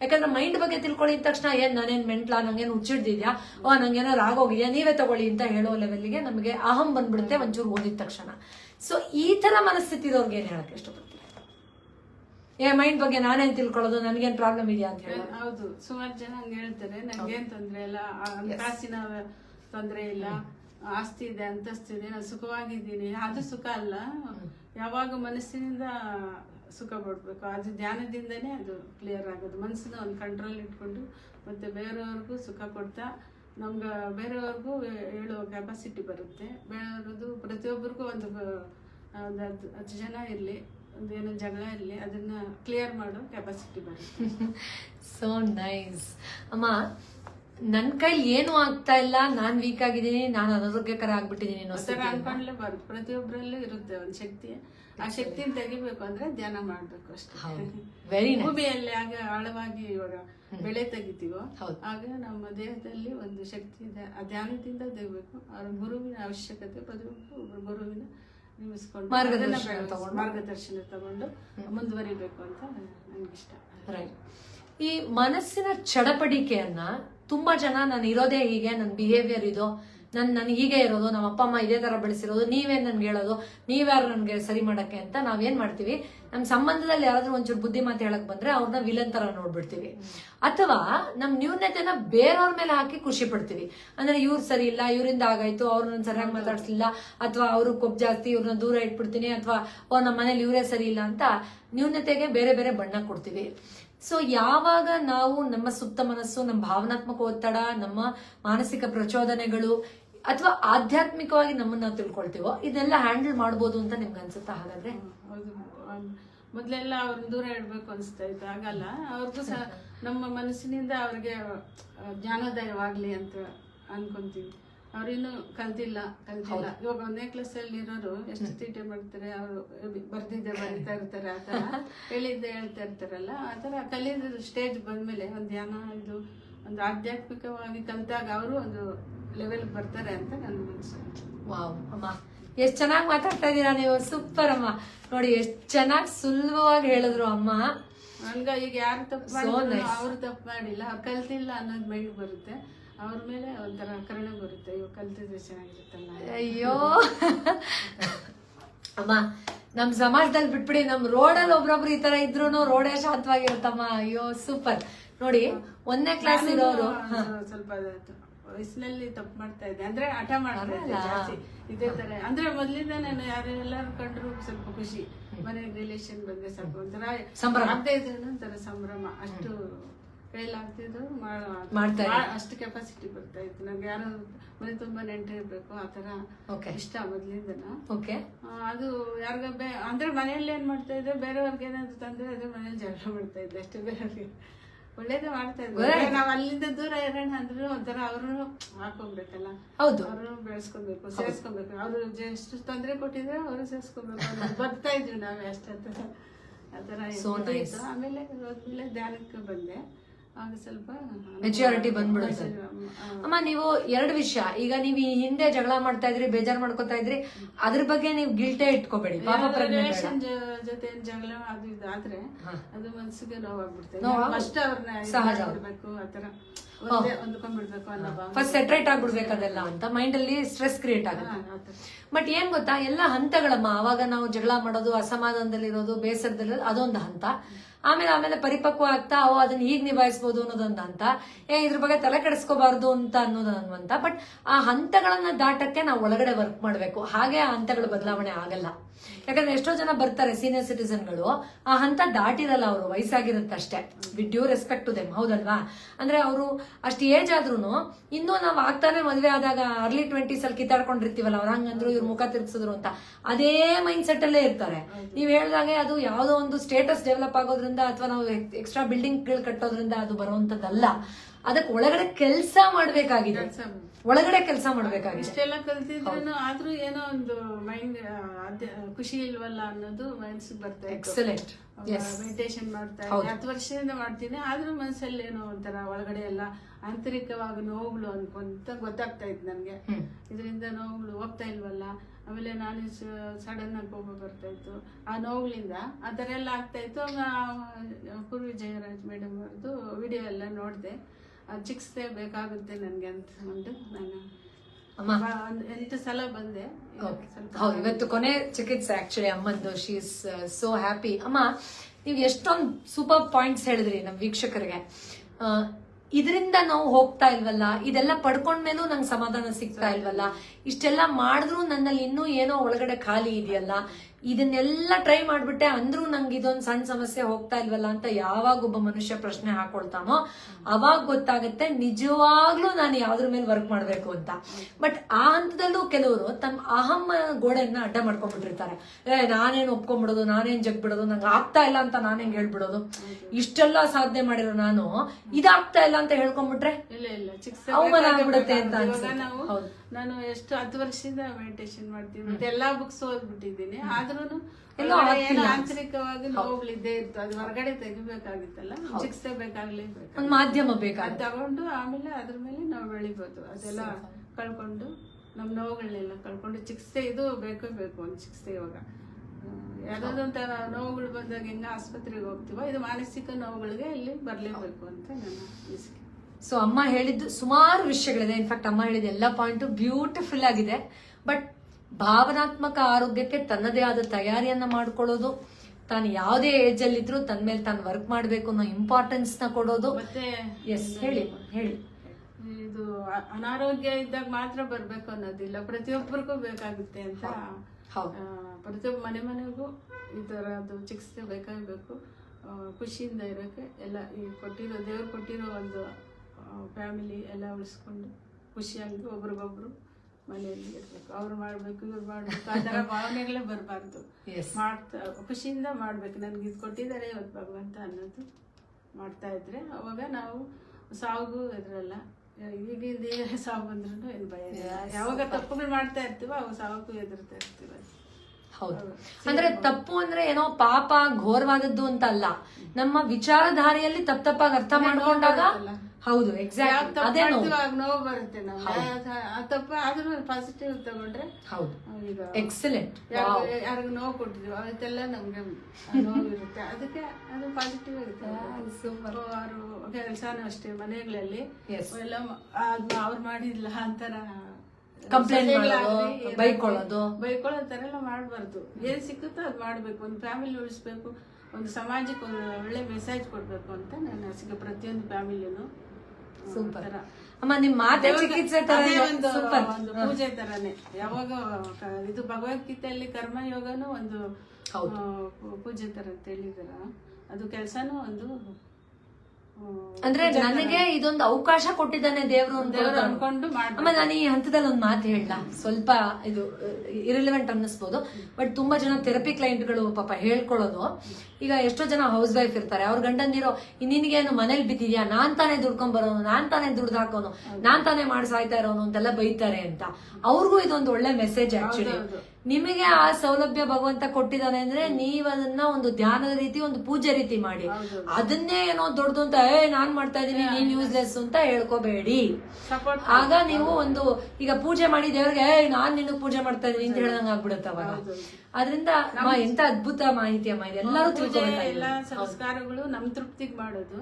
ಯಾಕಂದ್ರೆ ಮೈಂಡ್ ಬಗ್ಗೆ ತಿಳ್ಕೊಳ್ಳಿದ ತಕ್ಷಣ, ಏನ್ ನಾನೇನ್ ಮೆಂಟ್ಲಾ ನಂಗೇನು ಹುಚ್ಚಿಡ್ದಿದ್ಯಾ? ಓ, ನಂಗೇನೋ ರಾಗೋಗಿದ್ಯಾ ನೀವೇ ತಗೊಳ್ಳಿ ಅಂತ ಹೇಳೋ ಲೆವೆಲ್ಗೆ ನಮಗೆ ಅಹಂ ಬಂದ್ಬಿಡುತ್ತೆ ಒಂಚೂರು ಓದಿದ ತಕ್ಷಣ. ಸೊ ಈ ತರ ಮನಸ್ಥಿತಿ ಇರೋರ್ಗೆ ಏನ್ ಹೇಳಕ್ ಇಷ್ಟಪಡ್ತೀರಾ? ಏ ಮೈಂಡ್ ಬಗ್ಗೆ ನಾನೇನ್ ತಿಳ್ಕೊಳ್ಳೋದು? ನನ್ಗೇನ್ ಪ್ರಾಬ್ಲಮ್ ಇದೆಯಾ ಅಂತ ಹೇಳಿ. ಹೌದು. ಸುಮಾರು ಜನ ಹಂಗೆ ಹೇಳ್ತಾರೆ. ನಂಗೇನ್ ತೊಂದರೆ ಇಲ್ಲ. ಹಣಕಾಸಿನ ತೊಂದ್ರೆ ಇಲ್ಲ. ಆಸ್ತಿ ಇದೆ ಅಂತಸ್ತು ಇದೆ. ನಾನು ಸುಖವಾಗಿದ್ದೀನಿ. ಅದು ಸುಖ ಅಲ್ಲ. ಯಾವಾಗ ಮನಸ್ಸಿನಿಂದ ಸುಖ ಪಡ್ಬೇಕು. ಅದು ಧ್ಯಾನದಿಂದನೇ ಅದು ಕ್ಲಿಯರ್ ಆಗೋದು. ಮನಸ್ಸನ್ನ ಒಂದು ಕಂಟ್ರೋಲ್ ಇಟ್ಕೊಂಡು ಮತ್ತೆ ಬೇರೆಯವ್ರಿಗೂ ಸುಖ ಕೊಡ್ತಾ ನಮ್ಗೆ ಬೇರೆಯವ್ರಿಗೂ ಹೇಳುವ ಕೆಪಾಸಿಟಿ ಬರುತ್ತೆ. ಬೇರೆಯವ್ರದ್ದು ಪ್ರತಿಯೊಬ್ಬರಿಗೂ ಒಂದು ಒಂದು ಹತ್ತು ಹತ್ತು ಜನ ಇರಲಿ. ಒಂದು ಏನೋ ಜಗಳ ಇರಲಿ ಅದನ್ನ ಕ್ಲಿಯರ್ ಮಾಡೋ ಕೆಪಾಸಿಟಿ ಬರುತ್ತೆ. ಸೋ ನೈಸ್ ಅಮ್ಮ ನನ್ ಕೈಲಿ ಏನು ಆಗ್ತಾ ಇಲ್ಲ ನಾನ್ ವೀಕ್ ಆಗಿದ್ದೀನಿ ನಾನು ಅನಾರೋಗ್ಯಕರ ಆಗ್ಬಿಟ್ಟಿದ್ದೀನಿ? ಅನ್ಕೊಂಡ್ಲೇಬಾರ್ದು. ಪ್ರತಿಯೊಬ್ಬರಲ್ಲೂ ಇರುತ್ತೆ ಒಂದು ಶಕ್ತಿ. ಆ ಶಕ್ತಿನ ತೆಗಿಬೇಕು ಅಂದ್ರೆ ಧ್ಯಾನ ಮಾಡ್ಬೇಕು ಅಷ್ಟೇ. ವೆರಿ ಭೂಮಿಯಲ್ಲಿ ಆಗ ಆಳವಾಗಿ ಇವಾಗ ಬೆಳೆ ತೆಗಿತೀವೋ ಆಗ ನಮ್ಮ ದೇಹದಲ್ಲಿ ಒಂದು ಶಕ್ತಿ ಇದೆ. ಆ ಧ್ಯಾನದಿಂದ ತೆಗಿಬೇಕು. ಅವ್ರ ಗುರುವಿನ ಅವಶ್ಯಕತೆ ಪ್ರತಿಯೊಬ್ಬರು ಒಬ್ಬರು ಗುರುವಿನ ನೇಮಿಸ್ಕೊಂಡು ಮಾರ್ಗದರ್ಶನ ತಗೊಂಡು. ಮಾರ್ಗದರ್ಶನ ತಗೊಂಡು ಮುಂದುವರಿಬೇಕು ಅಂತ ನನಗಿಷ್ಟ. ರೈಟ್. ಈ ಮನಸ್ಸಿನ ಚಡಪಡಿಕೆಯನ್ನ ತುಂಬಾ ಜನ ನಾನು ಇರೋದೇ ಹೀಗೆ ನನ್ನ ಬಿಹೇವಿಯರ್ ಇದು. ನನ್ ನನಗೆ ಹೀಗೆ ಇರೋದು ನಮ್ಮ ಅಪ್ಪ ಅಮ್ಮ ಇದೇ ತರ ಬೆಳೆಸಿರೋದು ನೀವೇನು ನನ್ಗೆ ಹೇಳೋದು, ನೀವ್ಯಾರು ನನಗೆ ಸರಿ ಮಾಡಕ್ಕೆ ಅಂತ ನಾವೇನ್ ಮಾಡ್ತೀವಿ? ನಮ್ಮ ಸಂಬಂಧದಲ್ಲಿ ಯಾರಾದ್ರೂ ಒಂಚೂರು ಬುದ್ಧಿ ಮಾತು ಹೇಳಕ್ ಬಂದ್ರೆ ಅವ್ರನ್ನ ವಿಲನ್ ತರ ನೋಡ್ಬಿಡ್ತೀವಿ. ಅಥವಾ ನಮ್ ನ್ಯೂನತೆನ ಬೇರೆಯವ್ರ ಮೇಲೆ ಹಾಕಿ ಖುಷಿ ಪಡ್ತೀವಿ. ಅಂದ್ರೆ ಇವ್ರು ಸರಿ ಇಲ್ಲ, ಇವರಿಂದ ಆಗಾಯ್ತು ಅವ್ರನ್ನ ಸರಿಯಾಗಿ ಮಾತಾಡ್ಸಲಿಲ್ಲ, ಅಥವಾ ಅವ್ರು ಕೊಬ್ ಜಾಸ್ತಿ ಇವ್ರನ್ನ ದೂರ ಇಟ್ಬಿಡ್ತೀನಿ, ಅಥವಾ ಓ ನಮ್ಮ ಮನೇಲಿ ಇವರೇ ಸರಿ ಇಲ್ಲ ಅಂತ ನ್ಯೂನತೆಗೆ ಬೇರೆ ಬೇರೆ ಬಣ್ಣ ಕೊಡ್ತೀವಿ. ಸೊ ಯಾವಾಗ ನಾವು ನಮ್ಮ ಸುಪ್ತ ಮನಸ್ಸು, ನಮ್ಮ ಭಾವನಾತ್ಮಕ ಒತ್ತಡ, ನಮ್ಮ ಮಾನಸಿಕ ಪ್ರಚೋದನೆಗಳು ಅಥವಾ ಆಧ್ಯಾತ್ಮಿಕವಾಗಿ ನಮ್ಮನ್ನ ನಾವು ತಿಳ್ಕೊಳ್ತೀವೋ ಇದೆಲ್ಲ ಹ್ಯಾಂಡಲ್ ಮಾಡ್ಬೋದು ಅಂತ ನಿಮ್ಗೆ ಅನ್ಸುತ್ತಾ ಹಾಗಾದ್ರೆ? ಮೊದಲೆಲ್ಲ ಅವ್ರನ್ನ ದೂರ ಇಡ್ಬೇಕು ಅನಿಸ್ತಾ ಇತ್ತು. ಆಗಲ್ಲ ಅವ್ರಿಗೂ ಸಹ ನಮ್ಮ ಮನಸ್ಸಿನಿಂದ ಅವ್ರಿಗೆ ಜ್ಞಾನೋದಯವಾಗಲಿ ಅಂತ ಅನ್ಕೊಂತೀವಿ. ಅವ್ರಿನ್ನೂ ಕಲ್ತಿಲ್ಲ ಕಲ್ತಿಲ್ಲ. ಇವಾಗ ಒಂದನೇ ಕ್ಲಾಸ್ ಅಲ್ಲಿ ಇರೋರು ಎಷ್ಟು ತೀಟೆ ಮಾಡ್ತಾರೆ ಅವರು ಬರ್ದಿದ್ದೆ ಬರೀತಾ ಇರ್ತಾರೆ ಆ ಥರ ಹೇಳಿದ್ದೆ ಹೇಳ್ತಾ ಇರ್ತಾರಲ್ಲ ಆ ಥರ ಕಲಿಯೋದು ಸ್ಟೇಜ್ ಬಂದ್ಮೇಲೆ ಒಂದು ಧ್ಯಾನ ಇದು ಒಂದು ಆಧ್ಯಾತ್ಮಿಕವಾಗಿ ಕಲಿತಾಗ ಅವರು ಒಂದು ಲೆವೆಲ್ ಬರ್ತಾರೆ ಅಂತ ನನ್ನ ಮನಸ್ಸು. ವಾವ್ ಅಮ್ಮ. ಎಷ್ಟ್ ಚೆನ್ನಾಗಿ ಮಾತಾಡ್ತಾ ಇದ್ದೀರಾ ನೀವು? ಸೂಪರ್ ಅಮ್ಮ. ನೋಡಿ ಎಷ್ಟ್ ಚೆನ್ನಾಗಿ ಸುಲಭವಾಗಿ ಹೇಳಿದ್ರು ಅಮ್ಮ. ನನ್ಗ ಈಗ ಯಾರು ತಪ್ಪು ಮಾಡಿ ಮಾಡಿದ್ರು. ಅವ್ರು ತಪ್ಪು ಮಾಡಿಲ್ಲ. ಅವ್ರು ಕಲ್ತಿಲ್ಲ ಅನ್ನೋದು ಮೈಂಡ್ ಬರುತ್ತೆ. ಅವ್ರ ಮೇಲೆ ಒಂಥರ ಕರುಣೆ ಬರುತ್ತೆ. ಇವಾಗ ಕಲ್ತಿದ್ರೆ ಚೆನ್ನಾಗಿರುತ್ತಲ್ಲ ಅಯ್ಯೋ. ಅಮ್ಮ ನಮ್ ಸಮಾಜದಲ್ಲಿ ಬಿಟ್ಬಿಡಿ. ನಮ್ ರೋಡಲ್ಲಿ ಒಬ್ರೊಬ್ರು ಈ ತರ ಇದ್ರು ರೋಡೇ ಶಾಂತವಾಗಿರುತ್ತಮ್ಮ ಅಯ್ಯೋ ಸೂಪರ್ ನೋಡಿ ಒಂದನೇ ಕ್ಲಾಸ್ ಇರೋರು ಸ್ವಲ್ಪ ವಯಸ್ಸಿನಲ್ಲಿ ತಪ್ಪು ಮಾಡ್ತಾ ಇದ್ದೆ. ಅಂದ್ರೆ ಹಠ ಮಾಡ್ತಾ ಇದ್ದೆ. ಜಾಸ್ತಿ. ಇದೇ ತರ. ಅಂದ್ರೆ ಮೊದ್ಲಿಂದ ನಾನು ಯಾರೆಲ್ಲರೂ ಕಂಡ್ರು ಸ್ವಲ್ಪ ಖುಷಿ. ಮನೆ ರಿಲೇಷನ್ ಬಂದ್ರೆ ಸ್ವಲ್ಪ ಒಂಥರ ಸಂಭ್ರಮ. ಆಗ್ತಾ ಇದ್ರೆ ಒಂಥರ ಸಂಭ್ರಮ. ಅಷ್ಟು ಕೈಲಾಗ್ತಿದ್ರು ಮಾಡ್ತಾ ಇದ್ರು. ಅಷ್ಟು ಕೆಪಾಸಿಟಿ ಬರ್ತಾ ಇತ್ತು. ನಮ್ಗೆ ಯಾರು ಮನೆ ತುಂಬಾ ನೆಂಟು ಇರ್ಬೇಕು ಆ ತರ ಇಷ್ಟ ಮೊದ್ಲಿಂದನ. ಓಕೆ ಅದು ಯಾರಿಗ ಅಂದ್ರೆ ಮನೆಯಲ್ಲಿ ಏನ್ ಮಾಡ್ತಾ ಇದ್ದೆ? ಬೇರೆಯವ್ರಿಗೆ ಏನಾದ್ರು ತಂದ್ರೆ ಅದ್ರ ಮನೇಲಿ ಜಗಳ ಮಾಡ್ತಾ ಇದ್ದೆ ಅಷ್ಟೇ ಬೇರೆಯವ್ರಿಗೆ. ಒಳ್ಳೇದೇ ಮಾಡ್ತಾ ಇದ್ದಾರೆ. ನಾವ್ ಅಲ್ಲಿಂದ ದೂರ ಇರೋಣ ಅಂದ್ರೂ ಒಂಥರ ಅವರು ಹಾಕೋಗ್ಬೇಕಲ್ಲ ಹೌದು. ಅವರು ಬೆಳೆಸ್ಕೊಬೇಕು ಸೇರಿಸ್ಕೊಬೇಕು ಅವ್ರು ಎಷ್ಟು ತೊಂದರೆ ಕೊಟ್ಟಿದ್ರೆ ಅವರು ಸೇರಿಸ್ಕೊಬೇಕು ಬರ್ತಾ ಇದ್ವಿ ನಾವೇ ಅಷ್ಟೇ ಆತರ ಆಮೇಲೆ ಹೋದ್ಮೇಲೆ ಧ್ಯಾನಕ್ಕೆ ಬಂದೆ. ಆಗ ಸ್ವಲ್ಪ ಮೆಚುರಿಟಿ ಬಂದ್ಬಿಡುತ್ತೆ. ಅಮ್ಮ ನೀವು ಎರಡು ವಿಷಯ. ಈಗ ನೀವು ಈ ಹಿಂದೆ ಜಗಳ ಮಾಡ್ತಾ ಇದ್ರಿ ಬೇಜಾರ್ ಮಾಡ್ಕೊತಾ ಇದ್ರಿ ಅದ್ರ ಬಗ್ಗೆ ನೀವು ಗಿಲ್ಟೇ ಇಟ್ಕೋಬೇಡಿ. ಜ- ಜೊತೆ ಜಗಳ ಅದು ಇದು ಆದ್ರೆ ಅದು ಮನ್ಸಿಗೆ ನೋವಾಗ್ಬಿಡ್ತೇವೆ ನೋವಾಗ್- ಫಸ್ಟ್ ಅವ್ರನ್ನ ಸಹಜ. ಬಿಡ್ಬೇಕು ಆತರ ಫಸ್ಟ್ ಸೆಟ್ರೇಟ್ ಆಗ್ಬಿಡ್ಬೇಕು ಅದೆಲ್ಲ ಅಂತ. ಮೈಂಡ್ ಅಲ್ಲಿ ಸ್ಟ್ರೆಸ್ ಕ್ರಿಯೇಟ್ ಆಗುತ್ತೆ. ಬಟ್ ಏನ್ ಗೊತ್ತಾ? ಎಲ್ಲ ಹಂತಗಳಮ್ಮ. ಅವಾಗ ನಾವು ಜಗಳ ಮಾಡೋದು ಅಸಮಾಧಾನದಲ್ಲಿರೋದು ಬೇಸರದಲ್ಲಿರೋದು ಅದೊಂದು ಹಂತ. ಆಮೇಲೆ ಆಮೇಲೆ ಪರಿಪಕ್ವ ಆಗ್ತಾ, ಓ, ಅದನ್ನ ಹೀಗೆ ನಿಭಾಯಿಸ್ಬೋದು ಅನ್ನೋದೊಂದು ಅಂತ ಏ, ಇದ್ರ ಬಗ್ಗೆ ತಲೆ ಕೆಡಿಸ್ಕೋಬಾರ್ದು ಅಂತ ಅನ್ನೋದು ಹಂತ ಬಟ್ ಆ ಹಂತಗಳನ್ನ ದಾಟಕ್ಕೆ ನಾವು ಒಳಗಡೆ ವರ್ಕ್ ಮಾಡಬೇಕು. ಹಾಗೆ ಆ ಹಂತಗಳ ಬದಲಾವಣೆ ಆಗಲ್ಲ. ಯಾಕಂದ್ರೆ ಎಷ್ಟೋ ಜನ ಬರ್ತಾರೆ ಸೀನಿಯರ್ ಸಿಟಿಸನ್ಗಳು ಆ ಹಂತ ದಾಟಿರಲ್ಲ ಅವರು ವಯಸ್ಸಾಗಿರುತ್ತೆ ಅಷ್ಟೇ with due respect to them ಹೌದಲ್ವಾ? ಅಂದ್ರೆ ಅವರು ಅಷ್ಟು ಏಜ್ ಆದ್ರೂ ಇನ್ನೂ ನಾವು ಆಗ್ತಾನೆ ಮದುವೆ ಆದಾಗ ಅರ್ಲಿ ಟ್ವೆಂಟೀಸ್ ಅಲ್ಲಿ ಕಿತ್ತಾಡ್ಕೊಂಡಿರ್ತೀವಲ್ಲ ಅವ್ರ ಹಂಗಂದ್ರು ಇವ್ರ ಮುಖ ತಿರ್ಗಿಸಿದ್ರು ಅಂತ. ಅದೇ ಮೈಂಡ್ ಸೆಟ್ ಅಲ್ಲೇ ಇರ್ತಾರೆ. ನೀವ್ ಹೇಳ್ದಾಗೆ ಅದು ಯಾವ್ದೋ ಒಂದು ಸ್ಟೇಟಸ್ ಡೆವಲಪ್ ಆಗೋದ್ರಿಂದ ಅಥವಾ ನಾವು ಎಕ್ಸ್ಟ್ರಾ ಬಿಲ್ಡಿಂಗ್ ಕಟ್ಟೋದ್ರಿಂದ ಅದು ಬರುವಂತದ್ದಲ್ಲ ಅದಕ್ಕೆ ಒಳಗಡೆ ಕೆಲಸ ಮಾಡ್ಬೇಕಾಗಿದೆ. ಒಳಗಡೆ ಕೆಲಸ ಮಾಡ್ಬೇಕಾಗಿದೆ. ಇಷ್ಟೆಲ್ಲ ಕಲ್ತಿದ್ರು ಆದ್ರೂ ಏನೋ ಒಂದು ಮೈಂಡ್ ಖುಷಿ ಇಲ್ವಲ್ಲ ಅನ್ನೋದು ಮನ್ಸಿಗೆ ಬರ್ತಾ ಎಕ್ಸಲೆಂಟ್ ಮೆಡಿಟೇಷನ್ ಮಾಡ್ತಾ ಇದ್ದೀನಿ ಹತ್ತು ವರ್ಷದಿಂದ ಮಾಡ್ತೀನಿ. ಆದ್ರೂ ಮನಸ್ಸಲ್ಲಿ ಏನೋ ಒಂಥರ ಒಳಗಡೆ ಎಲ್ಲ ಆಂತರಿಕವಾಗಿ ನೋವುಗಳು ಅನ್ಕೊಂತ ಗೊತ್ತಾಗ್ತಾ ಇತ್ತು ನನಗೆ. ಇದರಿಂದ ನೋವುಗಳು ಹೋಗ್ತಾ ಇಲ್ವಲ್ಲ? ಆಮೇಲೆ ನಾನು ಸಡನ್ ಆಗಿ ಕೋಪ ಬರ್ತಾ ಇತ್ತು. ಆ ನೋವುಗಳಿಂದ ಆ ಥರ ಎಲ್ಲ ಆಗ್ತಾ ಇತ್ತು. ಪೂರ್ವಿ ಜಯರಾಜ್ ಮೇಡಮ್ ಅವ್ರದ್ದು ವಿಡಿಯೋ ಎಲ್ಲ ನೋಡಿದೆ. ಚಿಕಿತ್ಸೆ ಬೇಕಾಗುತ್ತೆ ನನಗೆ ಅಂತಕೊಂಡು ನಾನು ಅಮ್ಮ. ಎಂಟು ಸಲ ಬಂದೆ. ಹೌದು ಇವತ್ತು ಕೊನೆ ಚಿಕಿತ್ಸೆ ಆಕ್ಚುಲಿ ಅಮ್ಮಂದು. ಶಿ ಇಸ್ ಸೋ ಹ್ಯಾಪಿ ಅಮ್ಮ ನೀವು ಎಷ್ಟೊಂದು ಸೂಪರ್ ಪಾಯಿಂಟ್ಸ್ ಹೇಳಿದ್ರಿ ನಮ್ಮ ವೀಕ್ಷಕರಿಗೆ. ಇದರಿಂದ ನಾವು ಹೋಗ್ತಾ ಇಲ್ವಲ್ಲ? ಇದೆಲ್ಲ ಪಡ್ಕೊಂಡ್ಮೇಲೂ ನಂಗೆ ಸಮಾಧಾನ ಸಿಗ್ತಾ ಇಲ್ವಲ್ಲ? ಇಷ್ಟೆಲ್ಲ ಮಾಡಿದ್ರು ನನ್ನಲ್ಲಿ ಇನ್ನೂ ಏನೋ ಒಳಗಡೆ ಖಾಲಿ ಇದೆಯಲ್ಲ? ಇದನ್ನೆಲ್ಲ ಟ್ರೈ ಮಾಡ್ಬಿಟ್ಟೆ ಅಂದ್ರೂ ನಂಗೆ ಇದೊಂದು ಸಣ್ಣ ಸಮಸ್ಯೆ ಹೋಗ್ತಾ ಇಲ್ವಲ್ಲ ಅಂತ ಯಾವಾಗ ಒಬ್ಬ ಮನುಷ್ಯ ಪ್ರಶ್ನೆ ಹಾಕೊಳ್ತಾನೋ ಅವಾಗ ಗೊತ್ತಾಗುತ್ತೆ ನಿಜವಾಗ್ಲೂ ನಾನು ಯಾವ್ದ್ರ ಮೇಲೆ ವರ್ಕ್ ಮಾಡ್ಬೇಕು ಅಂತ ಬಟ್ ಆ ಹಂತದಲ್ಲೂ ಕೆಲವರು ತಮ್ಮ ಅಹಮ್ಮ ಗೋಡೆಯನ್ನ ಅಡ್ಡ ಮಾಡ್ಕೊಂಡ್ಬಿಟ್ಟಿರ್ತಾರೆ ಏ ನಾನೇನು ಒಪ್ಕೊಂಡ್ಬಿಡೋದು ನಾನೇನ್ ಜಗ್ಬಿಡೋದು ನಂಗೆ ಆಗ್ತಾ ಇಲ್ಲ ಅಂತ ನಾನೇನ್ ಹೇಳ್ಬಿಡೋದು ಇಷ್ಟೆಲ್ಲ ಸಾಧನೆ ಮಾಡಿರೋ ನಾನು ಇದಾಗ್ತಾ ಇಲ್ಲ ಅಂತ ಹೇಳ್ಕೊಂಡ್ಬಿಟ್ರೆ ಇಲ್ಲ ಇಲ್ಲ ಚಿಕಿತ್ಸೆ ಅವಮಾನ ಆಗ್ಬಿಡುತ್ತೆ ಅಂತ. ಅನ್ಸುತ್ತೆ. ಹೌದು. ನಾನು ಎಷ್ಟು ಹತ್ತು ವರ್ಷದಿಂದ ಮೆಡಿಟೇಷನ್ ಮಾಡ್ತೀನಿ. ಮತ್ತೆ ಎಲ್ಲಾ ಬುಕ್ಸ್ ಓದ್ಬಿಟ್ಟಿದ್ದೀನಿ. ಆದ್ರೂ. ಆಂತರಿಕವಾಗಿ ನೋವುಗಳಿದ್ದೇ ಇತ್ತು. ಅದು ಹೊರಗಡೆ ತೆಗಿಬೇಕಾಗಿತ್ತಲ್ಲ ಚಿಕಿತ್ಸೆ ಬೇಕಾಗ್ಲೇಬೇಕು ಮಾಧ್ಯಮ ಮಾಧ್ಯಮ ಅದು ತಗೊಂಡು ಆಮೇಲೆ ಅದ್ರ ಮೇಲೆ ನಾವು ಬೆಳಿಬೋದು. ಅದೆಲ್ಲ ಕಳ್ಕೊಂಡು ನಮ್ಮ ನೋವುಗಳನ್ನೆಲ್ಲ ಕಳ್ಕೊಂಡು ಚಿಕಿತ್ಸೆ ಇದು ಬೇಕೇ ಬೇಕು ಒಂದು ಚಿಕಿತ್ಸೆ ಇವಾಗ. ಯಾವ್ದಾದ್ರು ಒಂಥರ ನೋವುಗಳು ಬಂದಾಗ ಹೆಂಗ ಆಸ್ಪತ್ರೆಗೆ ಹೋಗ್ತೀವೋ ಇದು ಮಾನಸಿಕ ನೋವುಗಳಿಗೆ ಇಲ್ಲಿ ಬರಲೇಬೇಕು ಅಂತ ನನ್ನ ಅನಿಸಿಕೆ. ಸೊ ಅಮ್ಮ ಹೇಳಿದ್ದು ಸುಮಾರು ವಿಷಯಗಳಿದೆ. ಇನ್ಫ್ಯಾಕ್ಟ್ ಅಮ್ಮ ಹೇಳಿದ ಎಲ್ಲ ಪಾಯಿಂಟು ಬ್ಯೂಟಿಫುಲ್ ಆಗಿದೆ. ಬಟ್ ಭಾವನಾತ್ಮಕ ಆರೋಗ್ಯಕ್ಕೆ ತನ್ನದೇ ಆದ ತಯಾರಿಯನ್ನ ಮಾಡ್ಕೊಳ್ಳೋದು ತಾನು ಯಾವುದೇ ಏಜ್ ಅಲ್ಲಿ ಇದ್ರೂ ತನ್ನ ಮೇಲೆ ತಾನು ವರ್ಕ್ ಮಾಡಬೇಕು ಅನ್ನೋ ಇಂಪಾರ್ಟೆನ್ಸ್ನ ಕೊಡೋದು. ಮತ್ತೆ ಎಸ್ ಹೇಳಿ ಹೇಳಿ. ಇದು ಅನಾರೋಗ್ಯ ಇದ್ದಾಗ ಮಾತ್ರ ಬರ್ಬೇಕು ಅನ್ನೋದಿಲ್ಲ. ಪ್ರತಿಯೊಬ್ಬರಿಗೂ ಬೇಕಾಗುತ್ತೆ ಅಂತ ಪ್ರತಿಯೊಬ್ಬ ಮನೆ ಮನೆಗೂ ಈ ಥರದ್ದು ಚಿಕಿತ್ಸೆ ಬೇಕಾಗಬೇಕು. ಖುಷಿಯಿಂದ ಇರೋಕ್ಕೆ ಎಲ್ಲ ಈ ಕೊಟ್ಟಿರೋ ದೇವ್ರು ಕೊಟ್ಟಿರೋ ಒಂದು ಫ್ಯಾಮಿಲಿ ಎಲ್ಲ ಉಳಿಸ್ಕೊಂಡು ಖುಷಿಯಾಗಿ ಒಬ್ರಿಗೊಬ್ರು ಮನೆಯಲ್ಲಿ ಇರ್ಬೇಕು. ಅವ್ರು ಮಾಡಬೇಕು ಇವ್ರು ಮಾಡಬೇಕು. ಆ ಥರ ಭಾವನೆಗಳೇ ಬರಬಾರ್ದು. ಮಾಡ್ತಾ ಖುಷಿಯಿಂದ ಮಾಡ್ಬೇಕು. ನನಗೆ ಇದು ಕೊಟ್ಟಿದ್ದಾರೆ ಇವತ್ತು ಭಗವಂತ ಅನ್ನೋದು ಮಾಡ್ತಾ ಇದ್ರೆ ಅವಾಗ ನಾವು ಸಾವು ಇದ್ರಲ್ಲ ಈಗಿಂದ ಏನೇ ಸಾವು ಬಂದ್ರೂ ಏನು ಭಯ ಯಾವಾಗ ತಪ್ಪುಗಳು ಮಾಡ್ತಾ ಇರ್ತೀವೋ ಅವಾಗ ಸಾವಕ್ಕೂ ಎದುರ್ತಾ ಇರ್ತೀವಿ ಹೌದು. ಅಂದ್ರೆ ತಪ್ಪು ಅಂದ್ರೆ ಏನೋ ಪಾಪ ಘೋರವಾದದ್ದು ಅಂತ ಅಲ್ಲ ನಮ್ಮ ವಿಚಾರಧಾರೆಯಲ್ಲಿ ತಪ್ಪ ತಪ್ಪಾಗಿ ಅರ್ಥ ಮಾಡ್ಕೊಂಡಾಗ ಹೌದು ಎಕ್ಸಾಕ್ಟ್ ಅದೇ ನೋವು. ಬರುತ್ತೆ ನಾವು ತಪ್ಪು ಆದ್ರೂ ಪಾಸಿಟಿವ್ ತಗೊಂಡ್ರೆ ಹೌದು. ಎಕ್ಸಲೆಂಟ್ ಯಾರಿಗೂ ನೋವು ಕೊಟ್ಟಿದ್ರು ಅದೆಲ್ಲ ನಮ್ಗೆ ನೋವಿರುತ್ತೆ ಅದಕ್ಕೆ ಅದು ಪಾಸಿಟಿವ್ ಇರುತ್ತೆ. ಸೂಪರ್ ಅವರು ಕೆಲಸನೂ ಅಷ್ಟೇ ಮನೆಗಳಲ್ಲಿ. ಎಲ್ಲ ಅವ್ರು ಮಾಡಿಲ್ಲ ಅಂತರ Complaint ಮಾಡೋದು, ಬೈಕೊಳ್ಳೋದು. ಬೈಕೊಳ್ಳೋ ಥರ ಎಲ್ಲ ಮಾಡಬಾರ್ದು. ಏನ್ ಸಿಕ್ಕುತ್ತೋ ಅದು ಮಾಡಬೇಕು. ಒಂದು ಫ್ಯಾಮಿಲಿ ಉಳಿಸ್ಬೇಕು. ಒಂದು ಸಮಾಜಕ್ಕೆ ಒಂದು ಒಳ್ಳೆ ಮೆಸೇಜ್ ಕೊಡ್ಬೇಕು ಅಂತ ನನ್ನ ಅನಿಸಿಕೆ. ಪ್ರತಿಯೊಂದು ಫ್ಯಾಮಿಲಿನೂ ಸೂಪರ್. ಅಮ್ಮ ನಿಮ್ ಮಾತೆ ಚಿಕಿತ್ಸೆ ತರ ಅದೇ ಒಂದು ಸೂಪರ್. ಒಂದು ಪೂಜೆ ತರನೇ. ಯಾವಾಗ ಕ- ಇದು ಭಗವದ್ಗೀತೆಯಲ್ಲಿ ಕರ್ಮ ಯೋಗನು ಒಂದು. ಆ, ಪೂಜೆ ತರ ಅಂತ ಹೇಳಿದಾರ. ಅದು ಕೆಲಸನೂ ಒಂದು ಅಂದ್ರೆ ನನಗೆ ಇದೊಂದು ಅವಕಾಶ ಕೊಟ್ಟಿದ್ದಾನೆ ದೇವ್ರು ಅಂತ ದೇವ್ರು ಅನ್ಕೊಂಡು ಆಮೇಲೆ ನಾನು ಈ ಹಂತದಲ್ಲಿ ಒಂದು ಮಾತು ಹೇಳಲ್ಲ ಸ್ವಲ್ಪ ಇದು ಇರಿಲಿವೆಂಟ್ ಅನ್ನಿಸ್ಬೋದು. ಬಟ್ ತುಂಬಾ ಜನ ಥೆರಪಿ ಕ್ಲೈಂಟ್ಗಳು ಪಾಪ ಹೇಳ್ಕೊಳ್ಳೋದು. ಈಗ ಎಷ್ಟೋ ಜನ ಹೌಸ್ ವೈಫ್ ಇರ್ತಾರೆ. ಅವ್ರ ಗಂಡಂದಿರೋ ಏನು ಮನೇಲಿ ಬಿದ್ದಿದ್ಯಾ? ನಾನ್ ತಾನೇ ದುಡ್ಕೊಂಡ್ ಬರೋನು ನಾನ್ ತಾನೇ ದುಡ್ದು ಹಾಕೋನು ನಾನ್ ತಾನೇ ಮಾಡ್ಸಾಯ್ತಾ ಇರೋನು ಅಂತೆಲ್ಲ ಬೈತಾರೆ ಅಂತ. ಅವ್ರಿಗೂ ಇದೊಂದು ಒಳ್ಳೆ ಮೆಸೇಜ್ ಆಕ್ಚುಲಿ ನಿಮಗೆ ಆ ಸೌಲಭ್ಯ ಭಗವಂತ ಕೊಟ್ಟಿದ್ದಾನೆ ಅಂದ್ರೆ ನೀವ್ ಅದನ್ನ ಒಂದು ಧ್ಯಾನದ ರೀತಿ ಒಂದು ಪೂಜೆ ರೀತಿ ಮಾಡಿ. ಅದನ್ನೇ ಏನೋ ದೊಡ್ಡದು ಅಂತ ಏ ನಾನ್ ಮಾಡ್ತಾ ಇದೀನಿ ನೀನ್ ಯೂಸ್ಲೆಸ್ ಅಂತ ಹೇಳ್ಕೋಬೇಡಿ. ಆಗ ನೀವು ಒಂದು ಈಗ ಪೂಜೆ ಮಾಡಿ ದೇವ್ರಿಗೆ ಏ ನಾನ್ ನಿನ್ನ ಪೂಜೆ ಮಾಡ್ತಾ ಇದೀನಿ ಅಂತ ಹೇಳ್ದಂಗ ಆಗ್ಬಿಡುತ್ತೆ ಅವಾಗ. ಅದರಿಂದ ಎಂತ ಅದ್ಭುತ ಮಾಹಿತಿ ಅಮ್ಮ ಇದೆಲ್ಲರೂ ಎಲ್ಲ ಸಂಸ್ಕಾರಗಳು ನಮ್ ತೃಪ್ತಿಗೆ ಮಾಡೋದು.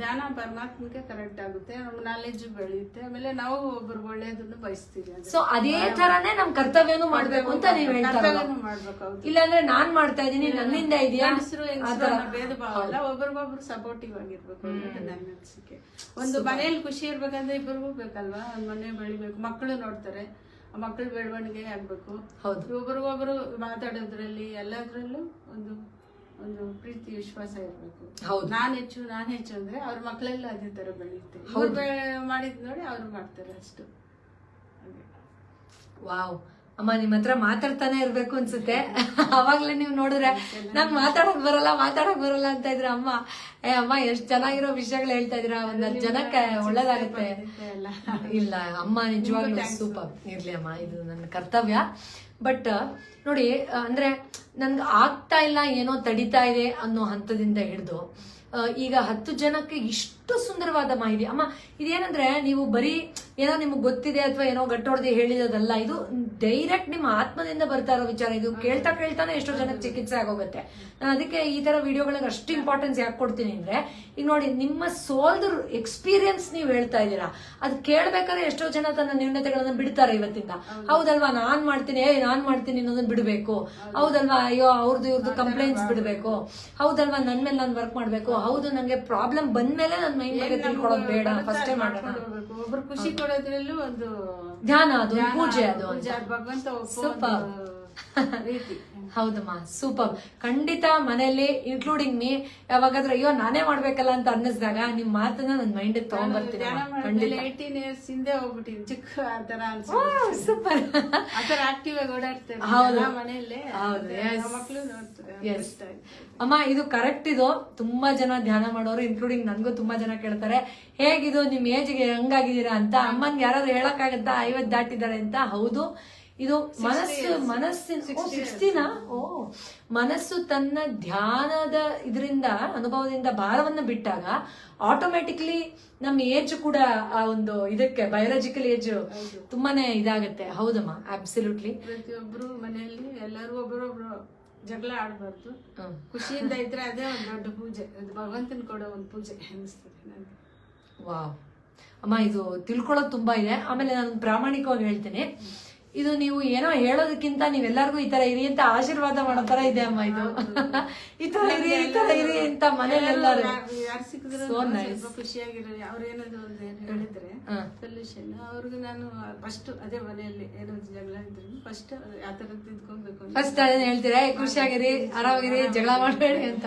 ಧ್ಯಾನ ಪರಮಾತ್ಮಕ್ಕೆ ಕರೆಕ್ಟ್ ಆಗುತ್ತೆ. ನಾಲೆಜ್ ಬೆಳೆಯುತ್ತೆ. ಆಮೇಲೆ ನಾವು ಒಬ್ರಿಗೆ ಒಳ್ಳೇದನ್ನು ಬಯಸ್ತೀವಿ. ಸೊ ಅದೇ ತರಾನೇ ನಮ್ ಕರ್ತವ್ಯನೂ ಮಾಡ್ಬೇಕು ಅಂತ ನೀವ್ ಇಲ್ಲಾಂದ್ರೆ ನಾನ್ ಮಾಡ್ತಾ ಇದೀನಿ ನನ್ನಿಂದ ಇದೆಯಾ? ಒಬ್ರಿಗೊಬ್ರು ಸಪೋರ್ಟಿವ್ ಆಗಿರ್ಬೇಕು ಅನ್ನೋದು ನನ್ನ ಅನಿಸಿಕೆ. ಒಂದು ಮನೆಯಲ್ಲಿ ಖುಷಿ ಇರ್ಬೇಕಂದ್ರೆ ಇಬ್ಬರಿಗೂ ಬೇಕಲ್ವಾ? ಒಂದ್ ಮನೆ ಬೆಳಿಬೇಕು. ಮಕ್ಕಳು ನೋಡ್ತಾರೆ. ಮಕ್ಕಳ ಬೆಳವಣಿಗೆ ಆಗ್ಬೇಕು. ಒಬ್ರಿಗೊಬ್ರು ಮಾತಾಡೋದ್ರಲ್ಲಿ ಎಲ್ಲದ್ರಲ್ಲೂ ಒಂದು ಒಂದು ಪ್ರೀತಿ ವಿಶ್ವಾಸ ಇರ್ಬೇಕು. ಹೌದು. ನಾನ್ ಹೆಚ್ಚು ನಾನ್ ಹೆಚ್ಚು ಅಂದ್ರೆ ಅವ್ರ ಮಕ್ಕಳೆಲ್ಲ ಅದೇ ತರ ಬೆಳೀತಾರೆ ಮಾಡಿದ್ ನೋಡಿ ಅವ್ರು ಮಾಡ್ತಾರೆ ಅಷ್ಟು. ವಾವ್. ಅಮ್ಮ ನಿಮ್ ಹತ್ರ ಮಾತಾಡ್ತಾನೆ ಇರ್ಬೇಕು ಅನ್ಸುತ್ತೆ. ಅವಾಗ್ಲೇ ನೀವು ನೋಡಿದ್ರೆ ನಾನ್ ಮಾತಾಡಕ್ ಬರಲ್ಲ ಮಾತಾಡಕ್ ಬರಲ್ಲ ಅಂತ ಇದ್ರ ಅಮ್ಮ ಏ ಅಮ್ಮ ಎಷ್ಟ್ ಚೆನ್ನಾಗಿರೋ ವಿಷಯಗಳು ಹೇಳ್ತಾ ಇದ್ರ ಒಂದ್ ಜನಕ್ಕೆ ಒಳ್ಳೇದಾಗುತ್ತೆ. ಇಲ್ಲ. ಅಮ್ಮ ನಿಜವಾಗ್ಲೂ ಸೂಪರ್. ಇರ್ಲಿ ಅಮ್ಮ ಇದು ನನ್ನ ಕರ್ತವ್ಯ. ಬಟ್ ನೋಡಿ ಅಂದ್ರೆ ನನ್ಗೆ ಆಗ್ತಾ ಇಲ್ಲ ಏನೋ ತಡಿತಾ ಇದೆ ಅನ್ನೋ ಹಂತದಿಂದ ಹಿಡಿದು ಈಗ ಹತ್ತು ಜನಕ್ಕೆ ಇಷ್ಟು ಸುಂದರವಾದ ಮಾಹಿತಿ. ಅಮ್ಮ ಇದೇನಂದ್ರೆ ನೀವು ಬರೀ ಏನೋ ನಿಮ್ಗೆ ಗೊತ್ತಿದೆ ಅಥವಾ ಏನೋ ಗಟ್ಟೊಡ್ದು ಹೇಳಿರೋದಲ್ಲ, ಇದು ಡೈರೆಕ್ಟ್ ನಿಮ್ಮ ಆತ್ಮದಿಂದ ಬರ್ತಾ ಇರೋ ವಿಚಾರ. ಇದು ಕೇಳ್ತಾ ಕೇಳ್ತಾನೆ ಎಷ್ಟೋ ಜನಕ್ಕೆ ಚಿಕಿತ್ಸೆ ಆಗೋಗುತ್ತೆ. ನಾನು ಅದಕ್ಕೆ ಈ ತರ ವಿಡಿಯೋಗಳಿಗೆ ಅಷ್ಟು ಇಂಪಾರ್ಟೆನ್ಸ್ ಯಾಕೆ ಕೊಡ್ತೀನಿ ಅಂದ್ರೆ, ಈಗ ನೋಡಿ, ನಿಮ್ಮ ಸೋಲ್ದ ಎಕ್ಸ್ಪೀರಿಯನ್ಸ್ ನೀವು ಹೇಳ್ತಾ ಇದ್ದೀರಾ. ಅದು ಕೇಳ್ಬೇಕಾದ್ರೆ ಎಷ್ಟೋ ಜನ ತನ್ನ ನ್ಯೂನತೆಗಳನ್ನ ಬಿಡ್ತಾರೆ ಇವತ್ತಿಂದ. ಹೌದಲ್ವಾ, ನಾನ್ ಮಾಡ್ತೀನಿ ಏ ನಾನ್ ಮಾಡ್ತೀನಿ ಅನ್ನೋದನ್ನ ಬಿಡ್ಬೇಕು. ಹೌದಲ್ವಾ, ಅಯ್ಯೋ ಅವ್ರದ್ದು ಇವ್ರದ್ದು ಕಂಪ್ಲೇಂಟ್ಸ್ ಬಿಡ್ಬೇಕು. ಹೌದಲ್ವಾ, ನನ್ ಮೇಲೆ ನಾನು ವರ್ಕ್ ಮಾಡ್ಬೇಕು. ಹೌದು, ನಂಗೆ ಪ್ರಾಬ್ಲಮ್ ಬಂದ್ಮೇಲೆ ನನ್ನ ಮೈಂಡ್ ಬಗ್ಗೆ ತಿಳ್ಕೊಳ್ಳೋದು ಬೇಡ. ಫಸ್ಟೇ ಮಾಡೋಣ. ಖುಷಿ ಕೊಡೋದ್ರಲ್ಲೂ ಒಂದು ಧ್ಯಾನ ಅದು ಧ್ಯಾನ, ಪೂಜೆ ಅದು ಅಂತ ಪೂಜೆ, ಭಗವಂತ ಒಪ್ಪೋ Super. ಒಂದು ರೀತಿ ಹೌದಮ್ಮ ಸೂಪರ್ ಖಂಡಿತ ಮನೆಯಲ್ಲಿ ಇನ್ಕ್ಲೂಡಿಂಗ್ ಮೀ ಯಾವಾಗಾದ್ರೂ ಅಯ್ಯೋ ನಾನೇ ಮಾಡ್ಬೇಕಲ್ಲ ಅಂತ ಅನ್ನಿಸಿದಾಗ ನಿಮ್ ಮಾತನ್ನ ನನ್ ಮೈಂಡ್ ತಗೊಂಡ್ಬರ್ತೀನಿ ಏಯ್ಟೀನ್ ಇಯರ್ಸ್ ಹಿಂದೆ ಹೋಗ್ಬಿಟ್ಟಿನಿ ಚಿಕ್ಕ ಆತರ ತರ ಸೂಪರ್ ಆತರ ಆಕ್ಟಿವ್ ಆಗಿ ಓಡಾಡ್ತೇನೆ ಹೌದು. ಮನೆಯಲ್ಲೇ. ಹೌದು. ಮಕ್ಕಳು ನೋಡ್ತಾರೆ. ಅಮ್ಮ ಇದು ಕರೆಕ್ಟ್ ಇದು. ತುಂಬಾ ಜನ ಧ್ಯಾನ ಮಾಡೋರು ಇನ್ಕ್ಲೂಡಿಂಗ್ ನನ್ಗೂ ತುಂಬಾ ಜನ ಕೇಳ್ತಾರೆ. ಹೇಗಿದು ನಿಮ್ ಏಜ್ಗೆ ಹಂಗಾಗಿದ್ದೀರಾ ಅಂತ? ಅಮ್ಮನ್ಗೆ ಯಾರಾದ್ರೂ ಹೇಳಕ್ಕಾಗತ್ತಾ? ಐವತ್ ದಾಟಿದ್ದಾರೆ ಅಂತ? ಹೌದು. ಇದು ಮನಸ್ಸು ಮನಸ್ಸಿನ ಸಿಕ್ಸ್ಟಿನ? ಓ. ಮನಸ್ಸು ತನ್ನ ಧ್ಯಾನದ ಇದರಿಂದ ಅನುಭವದಿಂದ ಭಾರವನ್ನು ಬಿಟ್ಟಾಗ ಆಟೋಮೆಟಿಕ್ಲಿ ನಮ್ಮ ಏಜ್ ಕೂಡ ಆ ಒಂದು ಇದಕ್ಕೆ ಬಯೋಲಾಜಿಕಲ್ ಏಜ್ ತುಂಬಾನೇ ಇದಾಗುತ್ತೆ. ಹೌದಮ್ಮ? ಅಬ್ಸಲ್ಯೂಟ್ಲಿ ಪ್ರತಿಯೊಬ್ಬರು ಮನೆಯಲ್ಲಿ ಎಲ್ಲರೂ ಒಬ್ಬರೊಬ್ರು ಜಗಳ ಆಡಬಾರ್ದು. ಖುಷಿಯಿಂದ ಇದ್ರೆ ಅದೇ ಒಂದು ದೊಡ್ಡ ಪೂಜೆ. ಅದು ಭಗವಂತನ ಕೊಡೋ ಒಂದು ಪೂಜೆ ಅನಿಸ್ತದೆ ನನಗೆ ವಾವ್. ಅಮ್ಮ ಇದು ತಿಳ್ಕೊಳ್ಳೋದು ತುಂಬಾ ಇದೆ. ಆಮೇಲೆ ನಾನು ಪ್ರಾಮಾಣಿಕವಾಗಿ ಹೇಳ್ತೀನಿ. ಇದು ನೀವು ಏನೋ ಹೇಳೋದಕ್ಕಿಂತ ನೀವೆಲ್ಲರಿಗೂ ಈ ತರ ಇರಿ ಅಂತ ಆಶೀರ್ವಾದ ಮಾಡೋ ತರ ಇದೆ ಅಮ್ಮ ಇದು. ಈ ತರ ಇರಿ ಈ ತರ ಇರಿ ಅಂತ ಮನೇಲಿ ಎಲ್ಲರೂ ಯಾರು nice. ಸ್ವಲ್ಪ ಅವ್ರು ಏನಾದ್ರು ಒಂದು ಹೇಳಿದ್ರೆ. ಸೊಲ್ಯೂಷನ್ ಅವ್ರಿಗೆ ನಾನು ಫಸ್ಟ್ ಅದೇ ಮನೆಯಲ್ಲಿ ಏನೋ ಜಗಳ ಇದ್ರು ಫಸ್ಟ್ ಆ ತರ ತಿದ್ಕೊಬೇಕು ಫಸ್ಟ್ ಅದನ್ನ ಹೇಳ್ತೀರಾ? "ಏ, ಖುಷಿಯಾಗಿರಿ ಆರಾಮಾಗಿರಿ ಜಗಳ ಮಾಡಬೇಡಿ ಅಂತ.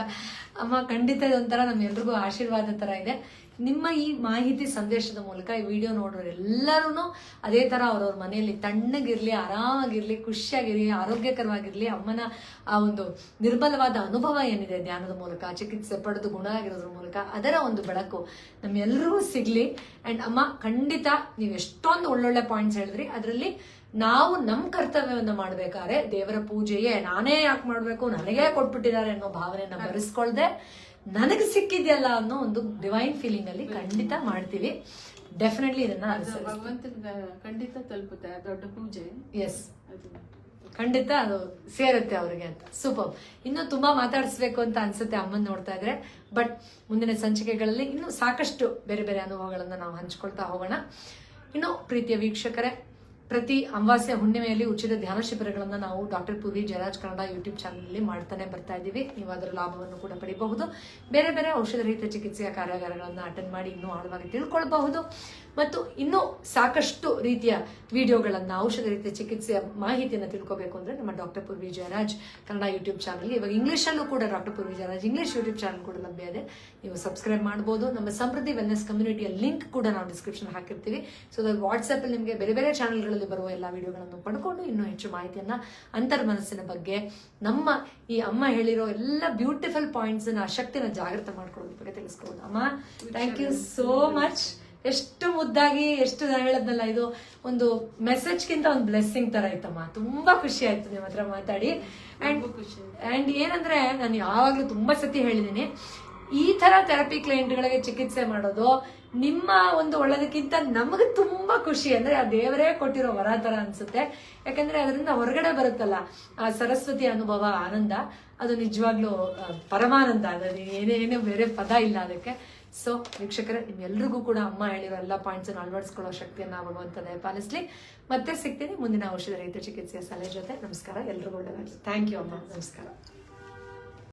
ಅಮ್ಮ ಖಂಡಿತ ಇದೊಂಥರ ನಮ್ಮೆಲ್ರಿಗೂ ಆಶೀರ್ವಾದ ತರ ಇದೆ. ನಿಮ್ಮ ಈ ಮಾಹಿತಿ ಸಂದೇಶದ ಮೂಲಕ ಈ ವಿಡಿಯೋ ನೋಡೋರು ಎಲ್ಲರೂ ಅದೇ ಥರ ಅವ್ರವ್ರ ಮನೆಯಲ್ಲಿ ತಣ್ಣಗಿರಲಿ ಆರಾಮಾಗಿರಲಿ ಖುಷಿಯಾಗಿರಲಿ ಆರೋಗ್ಯಕರವಾಗಿರಲಿ ಅಮ್ಮನ ಆ ಒಂದು ನಿರ್ಬಲವಾದ ಅನುಭವ ಏನಿದೆ ಧ್ಯಾನದ ಮೂಲಕ ಚಿಕಿತ್ಸೆ ಪಡೆದು ಗುಣ ಆಗಿರೋದ್ರ ಮೂಲಕ ಅದರ ಒಂದು ಬೆಳಕು ನಮ್ಮೆಲ್ಲರಿಗೂ ಸಿಗಲಿ. ಆ್ಯಂಡ್ ಅಮ್ಮ ಖಂಡಿತ ನೀವು ಎಷ್ಟೊಂದು ಒಳ್ಳೊಳ್ಳೆ ಪಾಯಿಂಟ್ಸ್ ಹೇಳಿದ್ರಿ. ಅದರಲ್ಲಿ ನಾವು ನಮ್ಮ ಕರ್ತವ್ಯವನ್ನು ಮಾಡಬೇಕಾದ್ರೆ ದೇವರ ಪೂಜೆಯೇ ನಾನೇ ಯಾಕೆ ಮಾಡಬೇಕು ನನಗೇ ಕೊಟ್ಬಿಟ್ಟಿದ್ದಾರೆ ಅನ್ನೋ ಭಾವನೆಯನ್ನು ಬರೆಸ್ಕೊಳ್ದೆ ನನಗೆ ಸಿಕ್ಕಿದೆಯಲ್ಲ ಅನ್ನೋ ಒಂದು ಡಿವೈನ್ ಫೀಲಿಂಗ್ ಅಲ್ಲಿ ಖಂಡಿತ ಮಾಡ್ತೀವಿ. ಡೆಫಿನೆಟ್ಲಿ ಇದನ್ನ ಭಗವಂತನ ಖಂಡಿತ ತಲುಪುತ್ತೆ ದೊಡ್ಡ ಪೂಜೆ. ಎಸ್ ಖಂಡಿತ ಅದು ಸೇರುತ್ತೆ ಅವ್ರಿಗೆ ಅಂತ. ಸೂಪರ್ ಇನ್ನೂ ತುಂಬಾ ಮಾತಾಡಿಸ್ಬೇಕು ಅಂತ ಅನ್ಸುತ್ತೆ ಅಮ್ಮನ್ ನೋಡ್ತಾ ಇದ್ರೆ. ಬಟ್ ಮುಂದಿನ ಸಂಚಿಕೆಗಳಲ್ಲಿ ಇನ್ನು ಸಾಕಷ್ಟು ಬೇರೆ ಬೇರೆ ಅನುಭವಗಳನ್ನ ನಾವು ಹಂಚ್ಕೊಳ್ತಾ ಹೋಗೋಣ. ಇನ್ನು ಪ್ರೀತಿಯ ವೀಕ್ಷಕರೇ ಪ್ರತಿ ಅಮಾವಾಸ್ಯ ಹುಣ್ಣಿಮೆಯಲ್ಲಿ ಉಚಿತ ಧ್ಯಾನ ಶಿಬಿರಗಳನ್ನು ನಾವು ಡಾಕ್ಟರ್ ಪೂವಿ ಜಯರಾಜ್ ಕನ್ನಡ ಯೂಟ್ಯೂಬ್ ಚಾನಲ್ನಲ್ಲಿ ಮಾಡ್ತಾನೆ ಬರ್ತಾ ಇದ್ದೀವಿ. ನೀವು ಅದರ ಲಾಭವನ್ನು ಕೂಡ ಪಡಿಬಹುದು. ಬೇರೆ ಬೇರೆ ಔಷಧ ರಹಿತ ಚಿಕಿತ್ಸೆಯ ಕಾರ್ಯಾಗಾರಗಳನ್ನು ಅಟೆಂಡ್ ಮಾಡಿ ಇನ್ನೂ ಆಳವಾಗಿ ತಿಳ್ಕೊಳ್ಬಹುದು. ಮತ್ತು ಇನ್ನೂ ಸಾಕಷ್ಟು ರೀತಿಯ ವಿಡಿಯೋಗಳನ್ನು ಔಷಧ ರೀತಿಯ ಚಿಕಿತ್ಸೆಯ ಮಾಹಿತಿಯನ್ನು ತಿಳ್ಕೋಬೇಕು ಅಂದರೆ ನಮ್ಮ doctor Poorvi Jayaraj Kannada YouTube channel ಇವಾಗ ಇಂಗ್ಲೀಷಲ್ಲೂ ಕೂಡ doctor Poorvi Jayaraj English YouTube channel ಕೂಡ ಲಭ್ಯ ಇದೆ. ನೀವು ಸಬ್ಸ್ಕ್ರೈಬ್ ಮಾಡ್ಬೋದು. ನಮ್ಮ ಸಮೃದ್ಧಿ ವೆಲ್ನೆಸ್ ಕಮ್ಯುನಿಟಿಯ ಲಿಂಕ್ ಕೂಡ ನಾವು ಡಿಸ್ಕ್ರಿಪ್ಷನ್ ಹಾಕಿರ್ತೀವಿ. ಸೊ ವಾಟ್ಸ್ಆಪ್ ವಾಟ್ಸಪ್ಪಲ್ಲಿ ನಿಮಗೆ ಬೇರೆ ಬೇರೆ ಚಾನಲ್ಗಳಲ್ಲಿ ಬರುವ ಎಲ್ಲ ವಿಡಿಯೋಗಳನ್ನು ಪಡ್ಕೊಂಡು ಇನ್ನೂ ಹೆಚ್ಚು ಮಾಹಿತಿಯನ್ನು, ಅಂತರ್ಮನಸ್ಸಿನ ಬಗ್ಗೆ, ನಮ್ಮ ಈ ಅಮ್ಮ ಹೇಳಿರೋ ಎಲ್ಲ ಬ್ಯೂಟಿಫುಲ್ ಪಾಯಿಂಟ್ಸ್ ಆ ಶಕ್ತಿನ ಜಾಗೃತ ಮಾಡ್ಕೊಳ್ಳೋದ್ರ ಬಗ್ಗೆ ತಿಳಿಸ್ಕೊಬೋದು ಅಮ್ಮ ಥ್ಯಾಂಕ್ ಯು ಸೋ ಮಚ್ ಎಷ್ಟು ಮುದ್ದಾಗಿ ಎಷ್ಟು ನಾನು ಹೇಳದ್ನಲ್ಲ ಇದು ಒಂದು ಮೆಸೇಜ್ಗಿಂತ ಒಂದು ಬ್ಲೆಸ್ಸಿಂಗ್ ತರ ಇತ್ತಮ್ಮ. ತುಂಬಾ ಖುಷಿ ಆಯ್ತು ನಿಮ್ಮ ಹತ್ರ ಮಾತಾಡಿ. ಅಂಡ್ ಖುಷಿ ಅಂಡ್ ಏನಂದ್ರೆ ನಾನು ಯಾವಾಗ್ಲೂ ತುಂಬಾ ಸತಿ ಹೇಳಿದ್ದೀನಿ ಈ ತರ ಥೆರಪಿ ಕ್ಲೈಂಟ್ಗಳಿಗೆ ಚಿಕಿತ್ಸೆ ಮಾಡೋದು ನಿಮ್ಮ ಒಂದು ಒಳ್ಳೆದಕ್ಕಿಂತ ನಮಗೆ ತುಂಬಾ ಖುಷಿ. ಅಂದ್ರೆ ಆ ದೇವರೇ ಕೊಟ್ಟಿರೋ ವರ ತರ ಅನ್ಸುತ್ತೆ. ಯಾಕಂದ್ರೆ ಅದರಿಂದ ಹೊರಗಡೆ ಬರುತ್ತಲ್ಲ ಆ ಸರಸ್ವತಿ ಅನುಭವ ಆನಂದ. ಅದು ನಿಜವಾಗ್ಲೂ ಪರಮಾನಂದ. ಅದು ಏನೇನು ಬೇರೆ ಪದ ಇಲ್ಲ ಅದಕ್ಕೆ. ಸೊ ವೀಕ್ಷಕರೇ, ನಿಮ್ಮೆಲ್ರಿಗೂ ಕೂಡ ಅಮ್ಮ ಹೇಳಿರೋ ಎಲ್ಲ ಪಾಯಿಂಟ್ಸ್ ಅಳವಡಿಸ್ಕೊಳ್ಳೋ ಶಕ್ತಿಯನ್ನು ಭಗವಂತ ದಯಪಾಲಿಸ್ಲಿ ಮತ್ತೆ ಸಿಗ್ತೀನಿ ಮುಂದಿನ ಔಷಧ ರಹಿತ ಚಿಕಿತ್ಸೆಯ ಸಲಹೆ ಜೊತೆ. ನಮಸ್ಕಾರ. ಎಲ್ರಿಗೂ ಒಳ್ಳೆಯದಾಗಲಿ. ಥ್ಯಾಂಕ್ ಯು ಅಮ್ಮ. ನಮಸ್ಕಾರ.